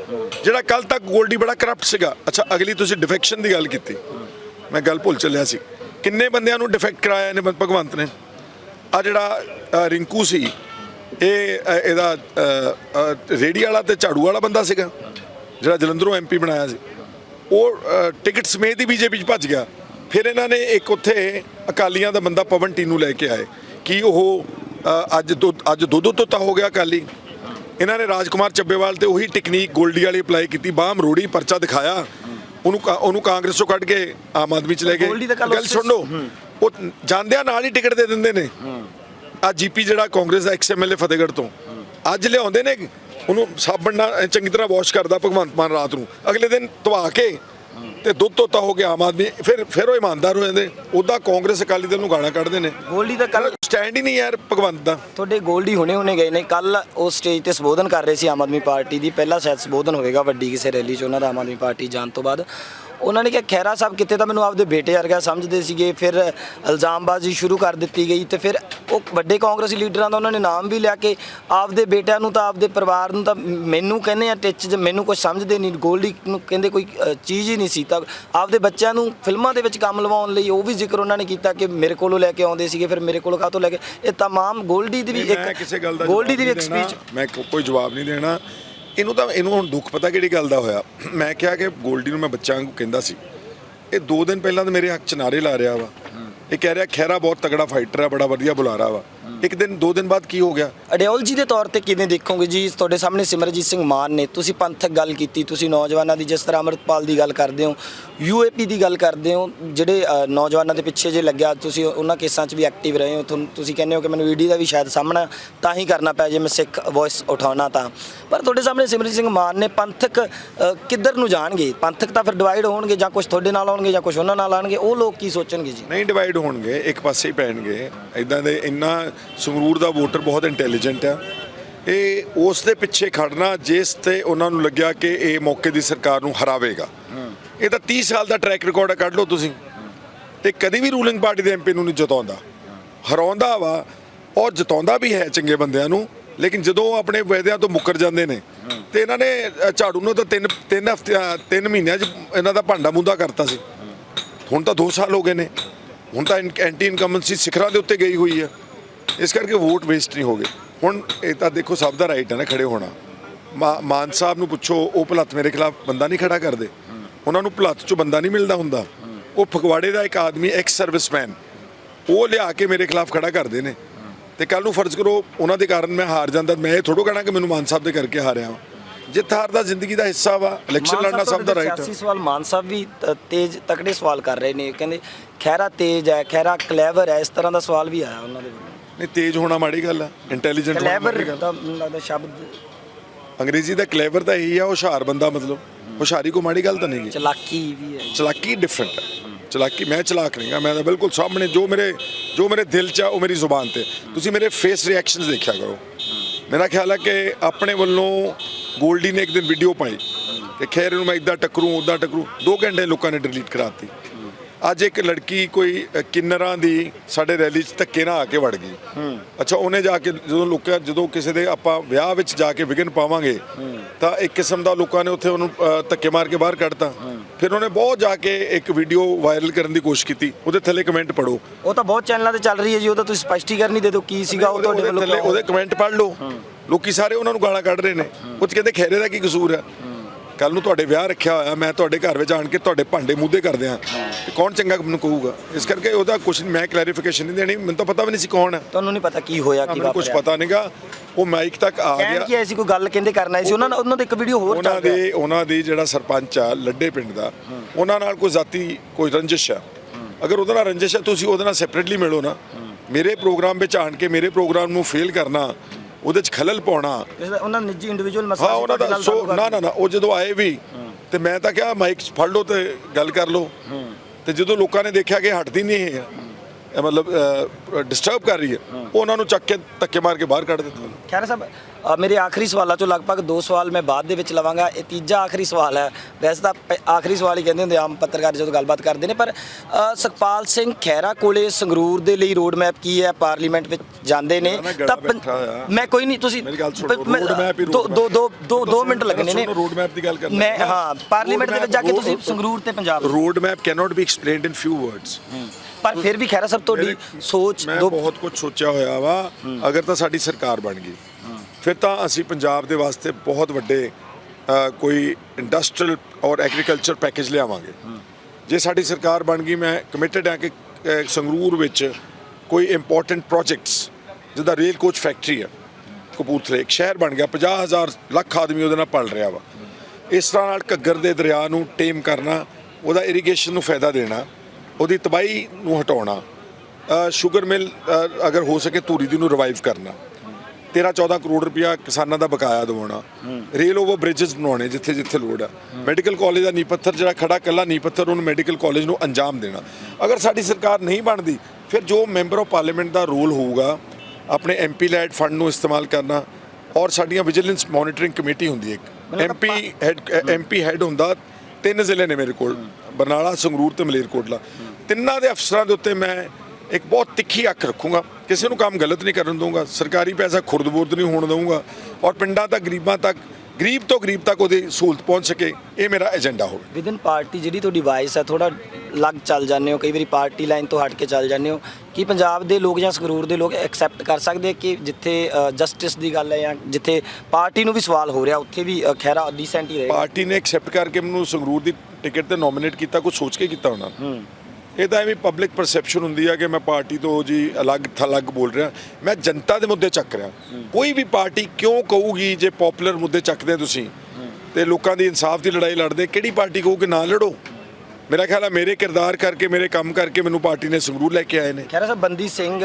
ਜਿਹੜਾ ਕੱਲ ਤੱਕ ਗੋਲਡੀ ਬੜਾ ਕਰਪਟ ਸੀਗਾ। ਅੱਛਾ ਅਗਲੀ ਤੁਸੀਂ ਡਿਫੈਕਸ਼ਨ ਦੀ ਗੱਲ ਕੀਤੀ। ਮੈਂ ਗੱਲ ਭੁੱਲ ਚੱਲਿਆ ਸੀ। ਕਿੰਨੇ ਬੰਦਿਆਂ ਨੂੰ ਡਿਫੈਕਟ ਕਰਾਇਆ ਨੇ ਭਗਵੰਤ ਨੇ? ਆ ਜਿਹੜਾ ਰਿੰਕੂ ਸੀ ਇਹ ਇਹਦਾ ਅ, ਰੇਹੜੀ ਵਾਲਾ ਤੇ ਝਾੜੂ ਵਾਲਾ ਬੰਦਾ ਸੀਗਾ। ਜਿਹੜਾ ਜਲੰਧਰੋਂ ਐਮਪੀ ਬਣਾਇਆ ਸੀ ਉਹ ਟਿਕਟ ਸਮੇਤ ਹੀ ਬੀਜੇਪੀ 'ਚ ਭੱਜ ਗਿਆ। ਫਿਰ ਇਹਨਾਂ ਨੇ ਇੱਕ ਉੱਥੇ ਅਕਾਲੀਆਂ ਦਾ ਬੰਦਾ ਪਵਨ ਟੀਨੂ ਲੈ ਕੇ ਆਏ ਕਿ ਉਹ ਅੱਜ ਅੱਜ ਦੋ ਦੋ ਤੋਤਾ ਹੋ ਗਿਆ ਅਕਾਲੀ। ਇਹਨਾਂ ਨੇ ਰਾਜਕੁਮਾਰ ਚੱਬੇਵਾਲ ਤੇ ਉਹੀ ਟੈਕਨੀਕ ਗੋਲਡੀ ਵਾਲੀ ਅਪਲਾਈ ਕੀਤੀ ਬਾਹ ਮਰੋੜੀ ਪਰਚਾ ਦਿਖਾਇਆ। ਉਹਨੂੰ ਉਹਨੂੰ ਕਾਂਗਰਸ ਚੋਂ ਕੱਢ ਕੇ ਆਮ ਆਦਮੀ ਚ ਲੈ ਗਏ। ਗੱਲ ਸੁਣ ਉਹ ਜਾਂਦਿਆਂ ਨਾਲ ਹੀ ਟਿਕਟ ਦੇ ਦਿੰਦੇ ਨੇ। ਆ ਜੀਪੀ ਜਿਹੜਾ ਕਾਂਗਰਸ ਦਾ ਐਕਸ ਐਮਐਲਏ ਫਤਿਹਗੜ੍ਹ ਤੋਂ। ਅੱਜ ਲਿਆਉਂਦੇ ਨੇ ਉਹਨੂੰ ਸਾਬਣ ਨਾਲ ਚੰਗੀ ਤਰ੍ਹਾਂ ਵਾਸ਼ ਕਰਦਾ ਭਗਵੰਤ ਮਾਨ ਰਾਤ ਨੂੰ। ਅਗਲੇ ਦਿਨ ਧਵਾ ਕੇ ਤੇ ਦੁੱਧ ਤੋਤਾ ਹੋ ਗਿਆ ਆਮ ਆਦਮੀ। ਫਿਰ ਫਿਰ ਉਹ ਇਮਾਨਦਾਰ ਹੋ ਜਾਂਦੇ। ਉਹਦਾ ਕਾਂਗਰਸ ਅਕਾਲੀ ਦਲ ਨੂੰ ਗਾਲਾਂ ਕੱਢਦੇ ਨੇ। ਗੋਲਡੀ ਦਾ ਕੱਲ ਸਟੈਂਡ ਹੀ ਨਹੀਂ ਯਾਰ ਭਗਵੰਤ ਦਾ। ਤੁਹਾਡੇ ਗੋਲਡੀ ਹੁਣੇ ਹੁਣੇ ਗਏ ਨੇ। ਕੱਲ ਉਹ ਸਟੇਜ ਤੇ ਸੰਬੋਧਨ ਕਰ ਰਹੇ ਸੀ ਆਮ ਆਦਮੀ ਪਾਰਟੀ ਦੀ। ਪਹਿਲਾ ਸ਼ਾਇਦ ਸੰਬੋਧਨ ਹੋਵੇਗਾ ਵੱਡੀ ਕਿਸੇ ਰੈਲੀ 'ਚ ਉਹਨਾਂ ਦਾ ਆਮ ਆਦਮੀ ਪਾਰਟੀ ਜਾਣ ਤੋਂ ਬਾਅਦ। ਉਹਨਾਂ ਨੇ ਕਿਹਾ ਖੈਰਾ ਸਾਹਿਬ ਕਿਤੇ ਤਾਂ ਮੈਨੂੰ ਆਪਦੇ ਬੇਟੇ ਵਰਗਾ ਸਮਝਦੇ ਸੀਗੇ ਫਿਰ ਇਲਜ਼ਾਮਬਾਜ਼ੀ ਸ਼ੁਰੂ ਕਰ ਦਿੱਤੀ ਗਈ ਤੇ ਫਿਰ ਉਹ ਵੱਡੇ ਕਾਂਗਰਸੀ ਲੀਡਰਾਂ ਦਾ ਉਹਨਾਂ ਨੇ ਨਾਮ ਵੀ ਲਿਆ ਕੇ ਆਪਦੇ ਬੇਟਿਆਂ ਨੂੰ ਤਾਂ ਆਪਦੇ ਪਰਿਵਾਰ ਨੂੰ ਤਾਂ ਮੈਨੂੰ ਕਹਿੰਦੇ ਆ ਟਿੱਚ 'ਚ ਮੈਨੂੰ ਕੁਝ ਸਮਝਦੇ ਨਹੀਂ ਗੋਲਡੀ ਨੂੰ ਕਹਿੰਦੇ ਕੋਈ ਅ, ਚੀਜ਼ ਹੀ ਨਹੀਂ ਸੀ ਤਾਂ ਆਪਦੇ ਬੱਚਿਆਂ ਨੂੰ ਫਿਲਮਾਂ ਦੇ ਵਿੱਚ ਕੰਮ ਲਵਾਉਣ ਲਈ ਉਹ ਵੀ ਜ਼ਿਕਰ ਉਹਨਾਂ ਨੇ ਕੀਤਾ ਕਿ ਮੇਰੇ ਕੋਲੋਂ ਲੈ ਕੇ ਆਉਂਦੇ ਸੀਗੇ ਫਿਰ ਮੇਰੇ ਕੋਲੋਂ ਕਾਹਤੋਂ ਲੈ ਕੇ ਇਹ तमाम ਗੋਲਡੀ ਦੀ ਵੀ ਨਹੀਂ, ਮੈਂ ਇੱਕ ਕਿਸੇ ਗੱਲ ਦਾ ਗੋਲਡੀ ਦੀ ਵੀ ਜਵਾਬ ਇੱਕ ਨਹੀਂ ਦੇਣਾ, ਸਪੀਚ ਮੈਂ ਕੋ- ਕੋਈ ਜਵਾਬ ਨਹੀਂ ਦੇਣਾ ਇਹਨੂੰ ਤਾਂ, ਇਹਨੂੰ ਹੁਣ ਦੁੱਖ ਪਤਾ ਕਿਹੜੀ ਗੱਲ ਦਾ ਹੋਇਆ? ਮੈਂ ਕਿਹਾ ਕਿ ਗੋਲਡੀ ਨੂੰ ਮੈਂ ਬੱਚਾ ਵਾਂਗੂ ਕਹਿੰਦਾ ਸੀ। ਇਹ 2 ਦਿਨ ਪਹਿਲਾਂ ਤਾਂ ਮੇਰੇ ਹੱਕ ਚ ਨਾਰੇ ਲਾ ਰਿਹਾ ਵਾ। ਇਹ ਕਹਿ ਰਿਹਾ ਖੈਰਾ ਬਹੁਤ ਤਗੜਾ ਫਾਈਟਰ ਆ, ਬੜਾ ਵਧੀਆ ਬੁਲਾਰਾ ਵਾ। ਇੱਕ ਦਿਨ ਦੋ ਦਿਨ ਬਾਅਦ ਕੀ ਹੋ ਗਿਆ? ਆਈਡੀਓਲੋਜੀ ਦੇ ਤੌਰ ਤੇ ਕਿਵੇਂ ਦੇਖੋਗੇ ਜੀ? ਤੁਹਾਡੇ ਸਾਹਮਣੇ ਸਿਮਰਜੀਤ ਸਿੰਘ ਮਾਨ ਨੇ ਤੁਸੀਂ ਪੰਥਕ ਗੱਲ ਕੀਤੀ ਤੁਸੀਂ ਨੌਜਵਾਨਾਂ ਦੀ ਜਿਸ ਤਰ੍ਹਾਂ ਅੰਮ੍ਰਿਤਪਾਲ ਦੀ ਗੱਲ ਕਰਦੇ ਹੋ ਯੂਏਪੀ ਦੀ ਗੱਲ ਕਰਦੇ ਹੋ ਜਿਹੜੇ ਅ, ਨੌਜਵਾਨਾਂ ਦੇ ਪਿੱਛੇ ਜੇ ਲੱਗਿਆ ਤੁਸੀਂ ਉਹਨਾਂ ਕੇਸਾਂ 'ਚ ਵੀ ਐਕਟਿਵ ਰਹੇ ਹੋ ਤੁਹਾਨੂੰ- ਤੁਸੀਂ ਕਹਿੰਦੇ ਹੋ ਕਿ ਮੈਨੂੰ ਈਡੀ ਦਾ ਵੀ ਸ਼ਾਇਦ ਸਾਹਮਣਾ ਤਾਂ ਹੀ ਕਰਨਾ ਪੈ ਜੇ ਮੈਂ ਸਿੱਖ ਵੌਇਸ ਉਠਾਉਣਾ ਤਾਂ। ਪਰ ਤੁਹਾਡੇ ਸਾਹਮਣੇ ਸਿਮਰਜੀਤ ਸਿੰਘ ਮਾਨ ਨੇ ਪੰਥਕ ਅ, ਕਿੱਧਰ ਨੂੰ ਜਾਣਗੇ? ਪੰਥਕ ਤਾਂ ਫਿਰ ਡਿਵਾਈਡ ਹੋਣਗੇ ਜਾਂ ਕੁਝ ਤੁਹਾਡੇ ਨਾਲ ਆਉਣਗੇ ਜਾਂ ਕੁਝ ਉਹਨਾਂ ਨਾਲ ਆਉਣਗੇ? ਉਹ ਲੋਕ ਕੀ ਸੋਚਣਗੇ ਜੀ? ਨਹੀਂ ਡਿਵਾਈਡ ਹੋਣਗੇ ਇੱਕ ਪਾਸੇ ਹੀ ਪੈਣਗੇ। ਇਦਾਂ ਦੇ ਇੰਨਾ ਸੰਗਰੂਰ ਦਾ ਵੋਟਰ ਬਹੁਤ ਇੰਟੈਲੀਜੈਂਟ ਆ। ਇਹ ਉਸ ਦੇ ਪਿੱਛੇ ਖੜਨਾ ਜਿਸ ਤੇ ਉਹਨਾਂ ਨੂੰ ਲੱਗਿਆ ਕਿ ਇਹ ਮੌਕੇ ਦੀ ਸਰਕਾਰ ਨੂੰ ਹਰਾਵੇਗਾ। ਇਹ ਤਾਂ 30 ਸਾਲ ਦਾ ਟਰੈਕ ਰਿਕਾਰਡ ਕੱਢ ਲਓ ਤੁਸੀਂ। ਇਹ ਕਦੀ ਵੀ ਰੂਲਿੰਗ ਪਾਰਟੀ ਦੇ ਐਮਪੀ ਨੂੰ ਨਹੀਂ ਜਿਤਾਉਂਦਾ। ਹਰਾਉਂਦਾ ਵਾ ਔਰ ਜਿਤਾਉਂਦਾ ਵੀ ਹੈ ਚੰਗੇ ਬੰਦਿਆਂ ਨੂੰ, ਲੇਕਿਨ ਜਦੋਂ ਉਹ ਆਪਣੇ ਵਾਅਦਿਆਂ ਤੋਂ ਮੁੱਕਰ ਜਾਂਦੇ ਨੇ, ਤੇ ਇਹਨਾਂ ਨੇ ਝਾੜੂ ਨੂੰ ਤਾਂ ਤਿੰਨ ਤਿੰਨ ਹਫ਼ਤੇ ਤਿੰਨ ਮਹੀਨਿਆਂ 'ਚ ਇਹਨਾਂ ਦਾ ਭਾਂਡਾ ਮੁੰਦਾ ਕਰਤਾ ਸੀ। ਹੁਣ ਤਾਂ 2 ਸਾਲ ਹੋ ਗਏ ਨੇ। ਹੁਣ ਤਾਂ ਐਂਟੀ ਇਨਕਮਬੈਂਸੀ ਸਿਖਰਾਂ ਦੇ ਉੱਤੇ ਗਈ ਹੋਈ ਹੈ। ਇਸ ਕਰਕੇ ਵੋਟ ਵੇਸਟ ਨਹੀਂ ਹੋ ਗਏ। ਹੁਣ ਇਹ ਤਾਂ ਦੇਖੋ ਸਭ ਦਾ ਰਾਈਟ ਹੈ ਨਾ ਖੜੇ ਹੋਣਾ। ਮਾਨ ਸਾਹਿਬ ਨੂੰ ਪੁੱਛੋ ਉਹ ਭਲੱਤ ਮੇਰੇ ਖਿਲਾਫ ਬੰਦਾ ਨਹੀਂ ਖੜਾ ਕਰਦੇ। ਉਹਨਾਂ ਨੂੰ ਭਲੱਤ ਚੋਂ ਬੰਦਾ ਨਹੀਂ ਮਿਲਦਾ ਹੁੰਦਾ। ਉਹ ਫਗਵਾੜੇ ਦਾ ਇੱਕ ਆਦਮੀ ਐਕਸ ਸਰਵਿਸਮੈਨ ਉਹ ਲਿਆ ਕੇ ਮੇਰੇ ਖਿਲਾਫ ਖੜਾ ਕਰਦੇ ਨੇ। ਤੇ ਕੱਲ ਨੂੰ ਫਰਜ਼ ਕਰੋ ਉਹਨਾਂ ਦੇ ਕਾਰਨ ਮੈਂ ਹਾਰ ਜਾਂਦਾ। ਮੈਂ ਇਹ ਥੋੜੋ ਕਹਿਣਾ ਕਿ ਮੈਨੂੰ ਮਾਨ ਸਾਹਿਬ ਦੇ ਕਰਕੇ ਹਾਰਿਆ ਹਾਂ ਜਿੱਤ ਹਾਰ ਦਾ ਜ਼ਿੰਦਗੀ ਦਾ ਹਿੱਸਾ ਵਾ ਇਲੈਕਸ਼ਨ ਲੜਨਾ ਸਭ ਦਾ ਰਾਈਟ ਹੈ। ਸਿਆਸੀ ਸਵਾਲ ਮਾਨ ਸਾਹਿਬ ਵੀ ਤੇਜ਼ ਤਕੜੇ ਸਵਾਲ ਕਰ ਰਹੇ ਨੇ। ਕਹਿੰਦੇ ਖੈਰਾ ਤੇਜ਼ ਹੈ ਖੈਰਾ ਕਲੇਵਰ ਹੈ ਇਸ ਤਰ੍ਹਾਂ ਦਾ ਸਵਾਲ ਵੀ ਆਇਆ ਉਹਨਾਂ ਦੇ ਵੱਲੋਂ। ਨਹੀਂ ਤੇਜ਼ ਹੋਣਾ ਮਾੜੀ ਗੱਲ ਆ ਇੰਟੈਲੀਜੈਂਟ ਹੋਣਾ ਕਲੇਵਰ ਮਾੜੀ ਗੱਲ ਦਾ ਮੈਨੂੰ ਲੱਗਦਾ ਸ਼ਬਦ ਅੰਗਰੇਜ਼ੀ ਦਾ ਕਲੇਵਰ ਤਾਂ ਇਹੀ ਆ ਹੁਸ਼ਿਆਰ ਬੰਦਾ ਮਤਲਬ ਹੁਸ਼ਿਆਰੀ ਕੋ ਮਾੜੀ ਗੱਲ ਤਾਂ ਨਹੀਂ ਗੀ। ਚਲਾਕੀ ਵੀ ਹੈ। ਚਲਾਕੀ ਡਿਫਰੈਂਟ ਹੈ ਚਲਾਕੀ ਮੈਂ ਚਲਾਕ ਨਹੀਂਗਾ ਮੈਂ ਤਾਂ ਬਿਲਕੁਲ ਸਾਹਮਣੇ ਜੋ ਮੇਰੇ ਜੋ ਮੇਰੇ ਦਿਲ 'ਚ ਆ ਉਹ ਮੇਰੀ ਜ਼ੁਬਾਨ ਤੇ ਤੁਸੀਂ ਮੇਰੇ ਫੇਸ ਰਿਐਕਸ਼ਨਸ ਦੇਖਿਆ ਕਰੋ। ਮੇਰਾ ਖਿਆਲ ਹੈ ਕਿ ਆਪਣੇ ਵੱਲੋਂ ਗੋਲਡੀ ਨੇ ਇੱਕ ਦਿਨ ਵੀਡੀਓ ਪਾਈ ਕਿ ਖੈਰ ਨੂੰ ਮੈਂ ਇਦਾਂ ਟੱਕਰੂ ਉਦਾਂ ਟੱਕਰੂ 2 ਘੰਟੇ ਲੋਕਾਂ ਨੇ ਡਿਲੀਟ ਕਰਾਤੀ। ਅੱਜ ਇੱਕ ਲੜਕੀ ਕੋਈ ਕਿੰਨਰਾਂ ਦੀ ਸਾਡੇ ਰੈਲੀ 'ਚ ਧੱਕੇ ਨਾਲ ਆ ਕੇ ਵੜ ਗਈ। ਅੱਛਾ ਉਹਨੇ ਜਾ ਕੇ ਜਦੋਂ ਲੋਕਾਂ ਜਦੋਂ ਕਿਸੇ ਦੇ ਆਪਾਂ ਵਿਆਹ ਵਿੱਚ ਜਾ ਕੇ ਵਿਗਨ ਪਾਵਾਂਗੇ ਤਾਂ ਇੱਕ ਕਿਸਮ ਦਾ ਲੋਕਾਂ ਨੇ ਉੱਥੇ ਉਹਨੂੰ ਧੱਕੇ ਮਾਰ ਕੇ ਬਾਹਰ ਕੱਢਤਾ। ਫਿਰ ਉਹਨੇ ਬਹੁਤ ਜਾ ਕੇ ਇੱਕ ਵੀਡੀਓ ਵਾਇਰਲ ਕਰਨ ਦੀ ਕੋਸ਼ਿਸ਼ ਕੀਤੀ। ਉਹਦੇ ਥੱਲੇ ਕਮੈਂਟ ਪੜੋ ਉਹ ਤਾਂ ਬਹੁਤ ਚੈਨਲਾਂ ਤੇ ਚੱਲ ਰਹੀ ਹੈ ਜੀ ਉਹਦਾ ਤੁਸੀਂ ਸਪਸ਼ਟੀਕਰਨ ਨਹੀਂ ਦੇ ਦਿਓ ਕੀ ਸੀਗਾ ਉਹ ਤੁਹਾਡੇ ਵੱਲੋਂ? ਉਹਦੇ ਕਮੈਂਟ ਪੜ ਲਓ। ਲੋਕੀ ਸਾਰੇ ਉਹਨਾਂ ਨੂੰ ਗਾਲਾਂ ਕੱਢ ਰਹੇ ਨੇ। ਉਹ 'ਚ ਕਹਿੰਦੇ ਖੈਰੇ ਦਾ ਕੀ ਕਸੂਰ ਹੈ? ਕੱਲ ਨੂੰ ਤੁਹਾਡੇ ਵਿਆਹ ਰੱਖਿਆ ਹੋਇਆ ਮੈਂ ਤੁਹਾਡੇ ਘਰ ਵਿੱਚ ਆਣ ਕੇ ਤੁਹਾਡੇ ਭਾਂਡੇ ਮੂਧੇ ਕਰ ਦਿਆਂ ਤੇ ਕੌਣ ਚੰਗਾ ਮੈਨੂੰ ਕਹੂਗਾ? ਇਸ ਕਰਕੇ ਉਹਦਾ ਕੁਝ ਮੈਂ ਕਲੈਰੀਫਿਕੇਸ਼ਨ ਨਹੀਂ ਦੇਣੀ। ਮੈਨੂੰ ਤਾਂ ਪਤਾ ਵੀ ਨਹੀਂ ਸੀ ਕੌਣ ਹੈ। ਤੁਹਾਨੂੰ ਨਹੀਂ ਪਤਾ ਕੀ ਹੋਇਆ ਕੀ ਮੈਨੂੰ ਕੁਝ ਵਾਪਰਿਆ। ਪਤਾ ਨਹੀਂਗਾ। ਉਹ ਮਾਈਕ ਤੱਕ ਆ ਕਹਿਣ ਗਿਆ। ਕੀ ਐਸੀ ਕੋਈ ਗੱਲ ਕਹਿੰਦੇ ਕਰਨਾ ਸੀ? ਉਹਨਾਂ ਨਾਲ ਉਹਨਾਂ ਦਾ ਇੱਕ ਵੀਡੀਓ ਹੋਰ ਉਹਨਾਂ ਚੱਲ ਰਿਹਾ ਦੇ ਉਹਨਾਂ ਦੀ ਜਿਹੜਾ ਸਰਪੰਚ ਆ ਲੱਡੇ ਪਿੰਡ ਦਾ ਉਹਨਾਂ ਨਾਲ ਕੋਈ ਜ਼ਾਤੀ ਕੋਈ ਰੰਜਿਸ਼ ਆ। ਅਗਰ ਉਹਦੇ ਨਾਲ ਰੰਜਿਸ਼ ਆ ਤੁਸੀਂ ਉਹਦੇ ਨਾਲ ਸੈਪਰੇਟਲੀ ਮਿਲੋ ਨਾ। ਮੇਰੇ ਪ੍ਰੋਗਰਾਮ ਵਿੱਚ ਆਣ ਕੇ ਮੇਰੇ ਪ੍ਰੋਗਰਾਮ ਨੂੰ ਫੇਲ ਕਰਨਾ ਉਹਦੇ 'ਚ ਖਲਲ ਪਾਉਣਾ। ਉਹਨਾਂ ਦਾ ਨਿੱਜੀ ਇੰਡੀਵਿਜੂਅਲ ਮਸਲਾ ਹਾਂ ਉਹਨਾਂ ਦਾ ਸੋ ਨਾ ਨਾ ਨਾ ਉਹ ਜਦੋਂ ਆਏ ਵੀ ਤੇ ਮੈਂ ਤਾਂ ਕਿਹਾ ਮਾਈਕ ਫੜ ਲਓ ਤੇ ਗੱਲ ਕਰ ਲਓ। ਤੇ ਜਦੋਂ ਲੋਕਾਂ ਨੇ ਦੇਖਿਆ ਕਿ ਹਟਦੀ ਨਹੀਂ ਹੈ ਇਹ ਮਤਲਬ ਡਿਸਟਰਬ ਕਰ ਰਹੀ ਹੈ। ਉਹ ਉਹਨਾਂ ਨੂੰ ਚੱਕ ਕੇ ਧੱਕੇ ਮਾਰ ਕੇ ਬਾਹਰ ਕੱਢ ਦਿੱਤਾ। ਖੈਰ ਸਾਹਿਬ ਮੇਰੇ ਆਖਰੀ ਸਵਾਲਾਂ ਚੋਂ ਲਗਭਗ ਦੋ ਸਵਾਲ ਮੈਂ ਬਾਅਦ ਦੇ ਵਿੱਚ ਲਵਾਂਗਾ। ਇਹ ਤੀਜਾ ਆਖਰੀ ਸਵਾਲ ਹੈ। ਵੈਸੇ ਤਾਂ ਆਖਰੀ ਸਵਾਲ ਹੀ ਕਹਿੰਦੇ ਹੁੰਦੇ ਆਮ ਪੱਤਰਕਾਰ ਜਦੋਂ ਗੱਲਬਾਤ ਕਰਦੇ ਨੇ ਪਰ ਸੁਖਪਾਲ ਸਿੰਘ ਖਹਿਰਾ ਕੋਲੇ ਸੰਗਰੂਰ ਦੇ ਲਈ ਰੋਡ ਮੈਪ ਕੀ ਹੈ? ਪਾਰਲੀਮੈਂਟ ਵਿੱਚ ਜਾਂਦੇ ਨੇ। ਹੋਇਆ। ਮੈਂ ਕੋਈ ਨਹੀਂ ਤੁਸੀਂ ਦੋ ਦੋ। ਦੋ ਦੋ ਮਿੰਟ ਲੱਗਣੇ ਨੇ। road map ਦੀ ਗੱਲ ਕਰਨਾ। ਮੈਂ ਹਾਂ ਪਾਰਲੀਮੈਂਟ ਦੇ ਵਿੱਚ ਜਾ ਕੇ ਤੁਸੀਂ ਸੰਗਰੂਰ ਤੇ Punjab road map cannot be explained in few words ਪਰ ਫਿਰ ਵੀ ਖਹਿਰਾ ਸਾਹਿਬ ਤੁਹਾਡੀ ਸੋਚ ਮੈਂ ਦੋ ਬਹੁਤ ਕੁਝ ਸੋਚਿਆ ਹੋਇਆ ਵਾ ਅਗਰ ਤਾਂ ਸਾਡੀ ਸਰਕਾਰ ਬਣ ਗਈ ਫਿਰ ਤਾਂ ਅਸੀਂ ਪੰਜਾਬ ਦੇ ਵਾਸਤੇ ਬਹੁਤ ਵੱਡੇ ਕੋਈ ਇੰਡਸਟਰੀਅਲ ਔਰ ਐਗਰੀਕਲਚਰ ਪੈਕੇਜ ਲਿਆਵਾਂਗੇ। ਜੇ ਸਾਡੀ ਸਰਕਾਰ ਬਣ ਗਈ ਮੈਂ ਕਮਿਟਡ ਹਾਂ ਕਿ ਸੰਗਰੂਰ ਵਿੱਚ ਕੋਈ ਇੰਪੋਰਟੈਂਟ ਪ੍ਰੋਜੈਕਟਸ ਜਿੱਦਾਂ ਰੇਲ ਕੋਚ ਫੈਕਟਰੀ ਹੈ ਕਪੂਰਥਲੇ ਇੱਕ ਸ਼ਹਿਰ ਬਣ ਗਿਆ 50000 ਲੱਖ ਆਦਮੀ ਉਹਦੇ ਨਾਲ ਪਲ ਰਿਹਾ ਵਾ। ਇਸ ਤਰ੍ਹਾਂ ਨਾਲ ਘੱਗਰ ਦੇ ਦਰਿਆ ਨੂੰ ਟੇਮ ਕਰਨਾ ਉਹਦਾ ਇਰੀਗੇਸ਼ਨ ਨੂੰ ਫਾਇਦਾ ਦੇਣਾ ਉਹਦੀ ਤਬਾਹੀ ਨੂੰ ਹਟਾਉਣਾ ਸ਼ੂਗਰ ਮਿਲ ਅਗਰ ਹੋ ਸਕੇ ਧੂਰੀ ਦੀ ਨੂੰ ਰਿਵਾਈਵ ਕਰਨਾ। 13 14 ਕਰੋੜ ਰੁਪਇਆ ਕਿਸਾਨਾਂ ਦਾ ਬਕਾਇਆ ਦਿਵਾਉਣਾ। ਰੇਲ ਓਵਰ ਬ੍ਰਿਜਸ ਬਣਾਉਣੇ ਜਿੱਥੇ ਜਿੱਥੇ ਲੋੜ ਆ। ਮੈਡੀਕਲ ਕਾਲਜ ਦਾ ਨੀਂਹ ਪੱਥਰ ਜਿਹੜਾ ਖੜਾ ਕੱਲਾ ਨੀਂਹ ਪੱਥਰ ਉਹਨੂੰ ਮੈਡੀਕਲ ਕਾਲਜ ਨੂੰ ਅੰਜਾਮ ਦੇਣਾ। ਅਗਰ ਸਾਡੀ ਸਰਕਾਰ ਨਹੀਂ ਬਣਦੀ ਫਿਰ ਜੋ ਮੈਂਬਰ ਆਫ ਪਾਰਲੀਮੈਂਟ ਦਾ ਰੋਲ ਹੋਊਗਾ ਆਪਣੇ ਐਮਪੀ ਲੈਡ ਫੰਡ ਨੂੰ ਇਸਤੇਮਾਲ ਕਰਨਾ ਔਰ ਸਾਡੀਆਂ ਵਿਜੀਲੈਂਸ ਮੋਨੀਟਰਿੰਗ ਕਮੇਟੀ ਹੁੰਦੀ ਹੈ ਇੱਕ। ਐਮਪੀ ਹੈਡ ਐਮਪੀ ਹੈਡ ਹੁੰਦਾ ਤਿੰਨ ਜ਼ਿਲ੍ਹੇ ਨੇ ਮੇਰੇ ਕੋਲ। ਬਰਨਾਲਾ, ਸੰਗਰੂਰ ਤੇ ਮਲੇਰਕੋਟਲਾ। ਤਿੰਨਾਂ ਦੇ ਅਫਸਰਾਂ ਦੇ ਉੱਤੇ ਮੈਂ ਇੱਕ ਬਹੁਤ ਤਿੱਖੀ ਅੱਖ ਰੱਖੂੰਗਾ। ਕਿਸੇ ਨੂੰ ਕੰਮ ਗਲਤ ਨਹੀਂ ਕਰਨ ਦਊਂਗਾ। ਸਰਕਾਰੀ ਪੈਸਾ ਖੁਰਦ-ਬੁਰਦ ਨਹੀਂ ਹੋਣ ਦਊਂਗਾ। ਔਰ ਪਿੰਡਾਂ ਤੱਕ, ਗਰੀਬਾਂ ਤੱਕ ਗਰੀਬ ਤੋਂ ਗਰੀਬ ਤੱਕ ਉਹਦੀ ਸਹੂਲਤ ਪਹੁੰਚ ਸਕੇ ਇਹ ਮੇਰਾ ਏਜੰਡਾ ਹੋਵੇ। ਵਿਦਨ ਪਾਰਟੀ ਜਿਹੜੀ ਤੁਹਾਡੀ ਵਾਇਸ ਹੈ ਥੋੜਾ ਲੱਗ ਚੱਲ ਜਾਂਦੇ ਹੋ ਕਈ ਵਾਰੀ ਪਾਰਟੀ ਲਾਈਨ ਤੋਂ ਹਟ ਕੇ ਚੱਲ ਜਾਂਦੇ ਹੋ। ਕੀ ਪੰਜਾਬ ਦੇ ਲੋਕ ਜਾਂ ਸੰਗਰੂਰ ਦੇ ਲੋਕ ਐਕਸੈਪਟ ਕਰ ਸਕਦੇ ਕਿ ਜਿੱਥੇ ਜਸਟਿਸ ਦੀ ਗੱਲ ਹੈ ਜਾਂ ਜਿੱਥੇ ਪਾਰਟੀ ਨੂੰ ਵੀ ਸਵਾਲ ਹੋ ਰਿਹਾ ਉੱਥੇ ਵੀ ਅ, ਖਹਿਰਾ ਡੀਸੈਂਟ ਹੀ ਰਹੇਗਾ ਪਾਰਟੀ ਨੇ ਐਕਸੈਪਟ ਕਰਕੇ ਮੈਨੂੰ ਸੰਗਰੂਰ ਦੀ ਟਿਕਟ ਤੇ ਨੋਮੀਨੇਟ ਕੀਤਾ ਕੁਝ ਸੋਚ ਕੇ ਕੀਤਾ ਉਹਨਾਂ ਨੇ। ਇਹ ਤਾਂ ਐਵੇਂ ਪਬਲਿਕ ਪਰਸੈਪਸ਼ਨ ਹੁੰਦੀ ਆ ਕਿ ਮੈਂ ਪਾਰਟੀ ਤੋਂ ਜੀ ਅਲੱਗ ਥਲੱਗ ਬੋਲ ਰਿਹਾ। ਮੈਂ ਜਨਤਾ ਦੇ ਮੁੱਦੇ ਚੱਕ ਰਿਹਾ। ਕੋਈ ਵੀ ਪਾਰਟੀ ਕਿਉਂ ਕਹੂਗੀ ਜੇ ਪਪੂਲਰ ਮੁੱਦੇ ਚੱਕਦੇ ਤੁਸੀਂ? ਤੇ ਲੋਕਾਂ ਦੀ ਇਨਸਾਫ ਦੀ ਲੜਾਈ ਲੜਦੇ, ਕਿਹੜੀ ਪਾਰਟੀ ਕਹੂ ਕਿ ਨਾ ਲੜੋ? ਮੇਰਾ ਖਿਆਲ ਆ ਮੇਰੇ ਕਿਰਦਾਰ ਕਰਕੇ ਮੇਰੇ ਕੰਮ ਕਰਕੇ ਮੈਨੂੰ ਪਾਰਟੀ ਨੇ ਸੰਗਰੂਰ ਲੈ ਕੇ ਆਏ ਨੇ। ਖਹਿਰਾ ਸਾਹਿਬ ਬੰਦੀ ਸਿੰਘ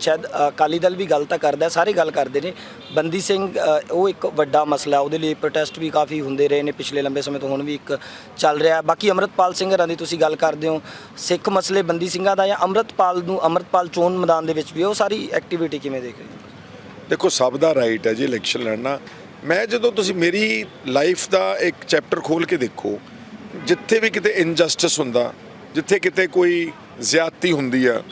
ਸ਼ਾਇਦ ਅਕਾਲੀ ਦਲ ਵੀ ਗੱਲ ਤਾਂ ਕਰਦਾ ਸਾਰੇ ਗੱਲ ਕਰਦੇ ਨੇ। ਬੰਦੀ ਸਿੰਘ ਉਹ ਇੱਕ ਵੱਡਾ ਮਸਲਾ ਉਹਦੇ ਲਈ ਪ੍ਰੋਟੈਸਟ ਵੀ ਕਾਫੀ ਹੁੰਦੇ ਰਹੇ ਨੇ ਪਿਛਲੇ ਲੰਬੇ ਸਮੇਂ ਤੋਂ ਹੁਣ ਵੀ ਇੱਕ ਚੱਲ ਰਿਹਾ ਬਾਕੀ ਅਮਰਤਪਾਲ ਸਿੰਘ ਹਰਾਂ ਦੀ ਤੁਸੀਂ ਗੱਲ ਕਰਦੇ ਹੋ ਸਿੱਖ ਮਸਲੇ ਬੰਦੀ ਸਿੰਘਾਂ ਦਾ ਜਾਂ ਅਮਰਤਪਾਲ ਨੂੰ ਅਮਰਤਪਾਲ ਚੋਣ ਮੈਦਾਨ ਦੇ ਵਿੱਚ ਵੀ ਉਹ ਸਾਰੀ ਐਕਟੀਵਿਟੀ ਕਿਵੇਂ ਦੇਖ ਰਹੇ ਹੋ? ਦੇਖੋ ਸਭ ਦਾ ਰਾਈਟ ਹੈ ਜੀ ਇਲੈਕਸ਼ਨ ਲੜਨਾ। ਮੈਂ ਜਦੋਂ ਤੁਸੀਂ ਮੇਰੀ ਲਾਈਫ ਦਾ ਇੱਕ ਚੈਪਟਰ ਖੋਲ ਕੇ ਦੇਖੋ ਜਿੱਥੇ ਵੀ ਕਿਤੇ ਇਨਜਸਟਿਸ ਹੁੰਦਾ ਜਿੱਥੇ ਕਿਤੇ ਕੋਈ ਜ਼ਿਆਦਤੀ ਹੁੰਦੀ ਆ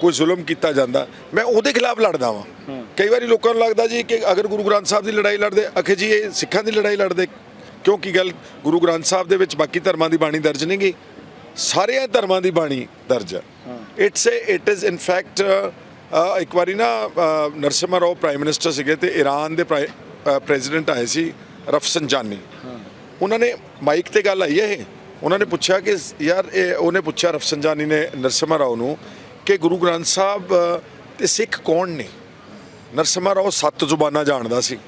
ਕੋਈ ਜ਼ੁਲਮ ਕੀਤਾ ਜਾਂਦਾ ਮੈਂ ਉਹਦੇ ਖਿਲਾਫ ਲੜਦਾ ਵਾਂ। ਕਈ ਵਾਰੀ ਲੋਕਾਂ ਨੂੰ ਲੱਗਦਾ ਜੀ ਕਿ ਅਗਰ ਗੁਰੂ ਗ੍ਰੰਥ ਸਾਹਿਬ ਦੀ ਲੜਾਈ ਲੜਦੇ ਅਖੇ ਜੀ ਇਹ ਸਿੱਖਾਂ ਦੀ ਲੜਾਈ ਲੜਦੇ ਕਿਉਂਕਿ ਗੱਲ? ਗੁਰੂ ਗ੍ਰੰਥ ਸਾਹਿਬ ਦੇ ਵਿੱਚ ਬਾਕੀ ਧਰਮਾਂ ਦੀ ਬਾਣੀ ਦਰਜ ਨਹੀਂ ਗਈ? ਸਾਰਿਆਂ ਧਰਮਾਂ ਦੀ ਬਾਣੀ ਦਰਜ ਹੈ। It's a it is in fact ਇੱਕ ਵਾਰੀ ਨਾ ਅ, ਨਰਸਿਮਹਾ ਰਾਓ ਪ੍ਰਾਈਮ ਮਿਨਿਸਟਰ ਸੀਗੇ ਤੇ ਈਰਾਨ ਦੇ ਪ੍ਰੈਜ਼ੀਡੈਂਟ ਆਏ ਸੀ ਰਫਸਨਜਾਨੀ। ਉਹਨਾਂ ਨੇ ਮਾਈਕ ਤੇ ਗੱਲ ਆਈ ਇਹ? ਉਹਨਾਂ ਨੇ ਪੁੱਛਿਆ ਕਿ ਯਾਰ ਇਹ ਉਹਨੇ ਪੁੱਛਿਆ ਰਫਸਨਜਾਨੀ ਨੇ ਨਰਸਿਮਹਾ ਰਾਓ ਨੂੰ ਕਿ ਗੁਰੂ ਗ੍ਰੰਥ ਸਾਹਿਬ ਤੇ ਸਿੱਖ ਕੌਣ ਨੇ? ਨਰਸਿਮਹਾ ਰਾਓ ਸੱਤ ਜ਼ੁਬਾਨਾਂ ਜਾਣਦਾ ਸੀ।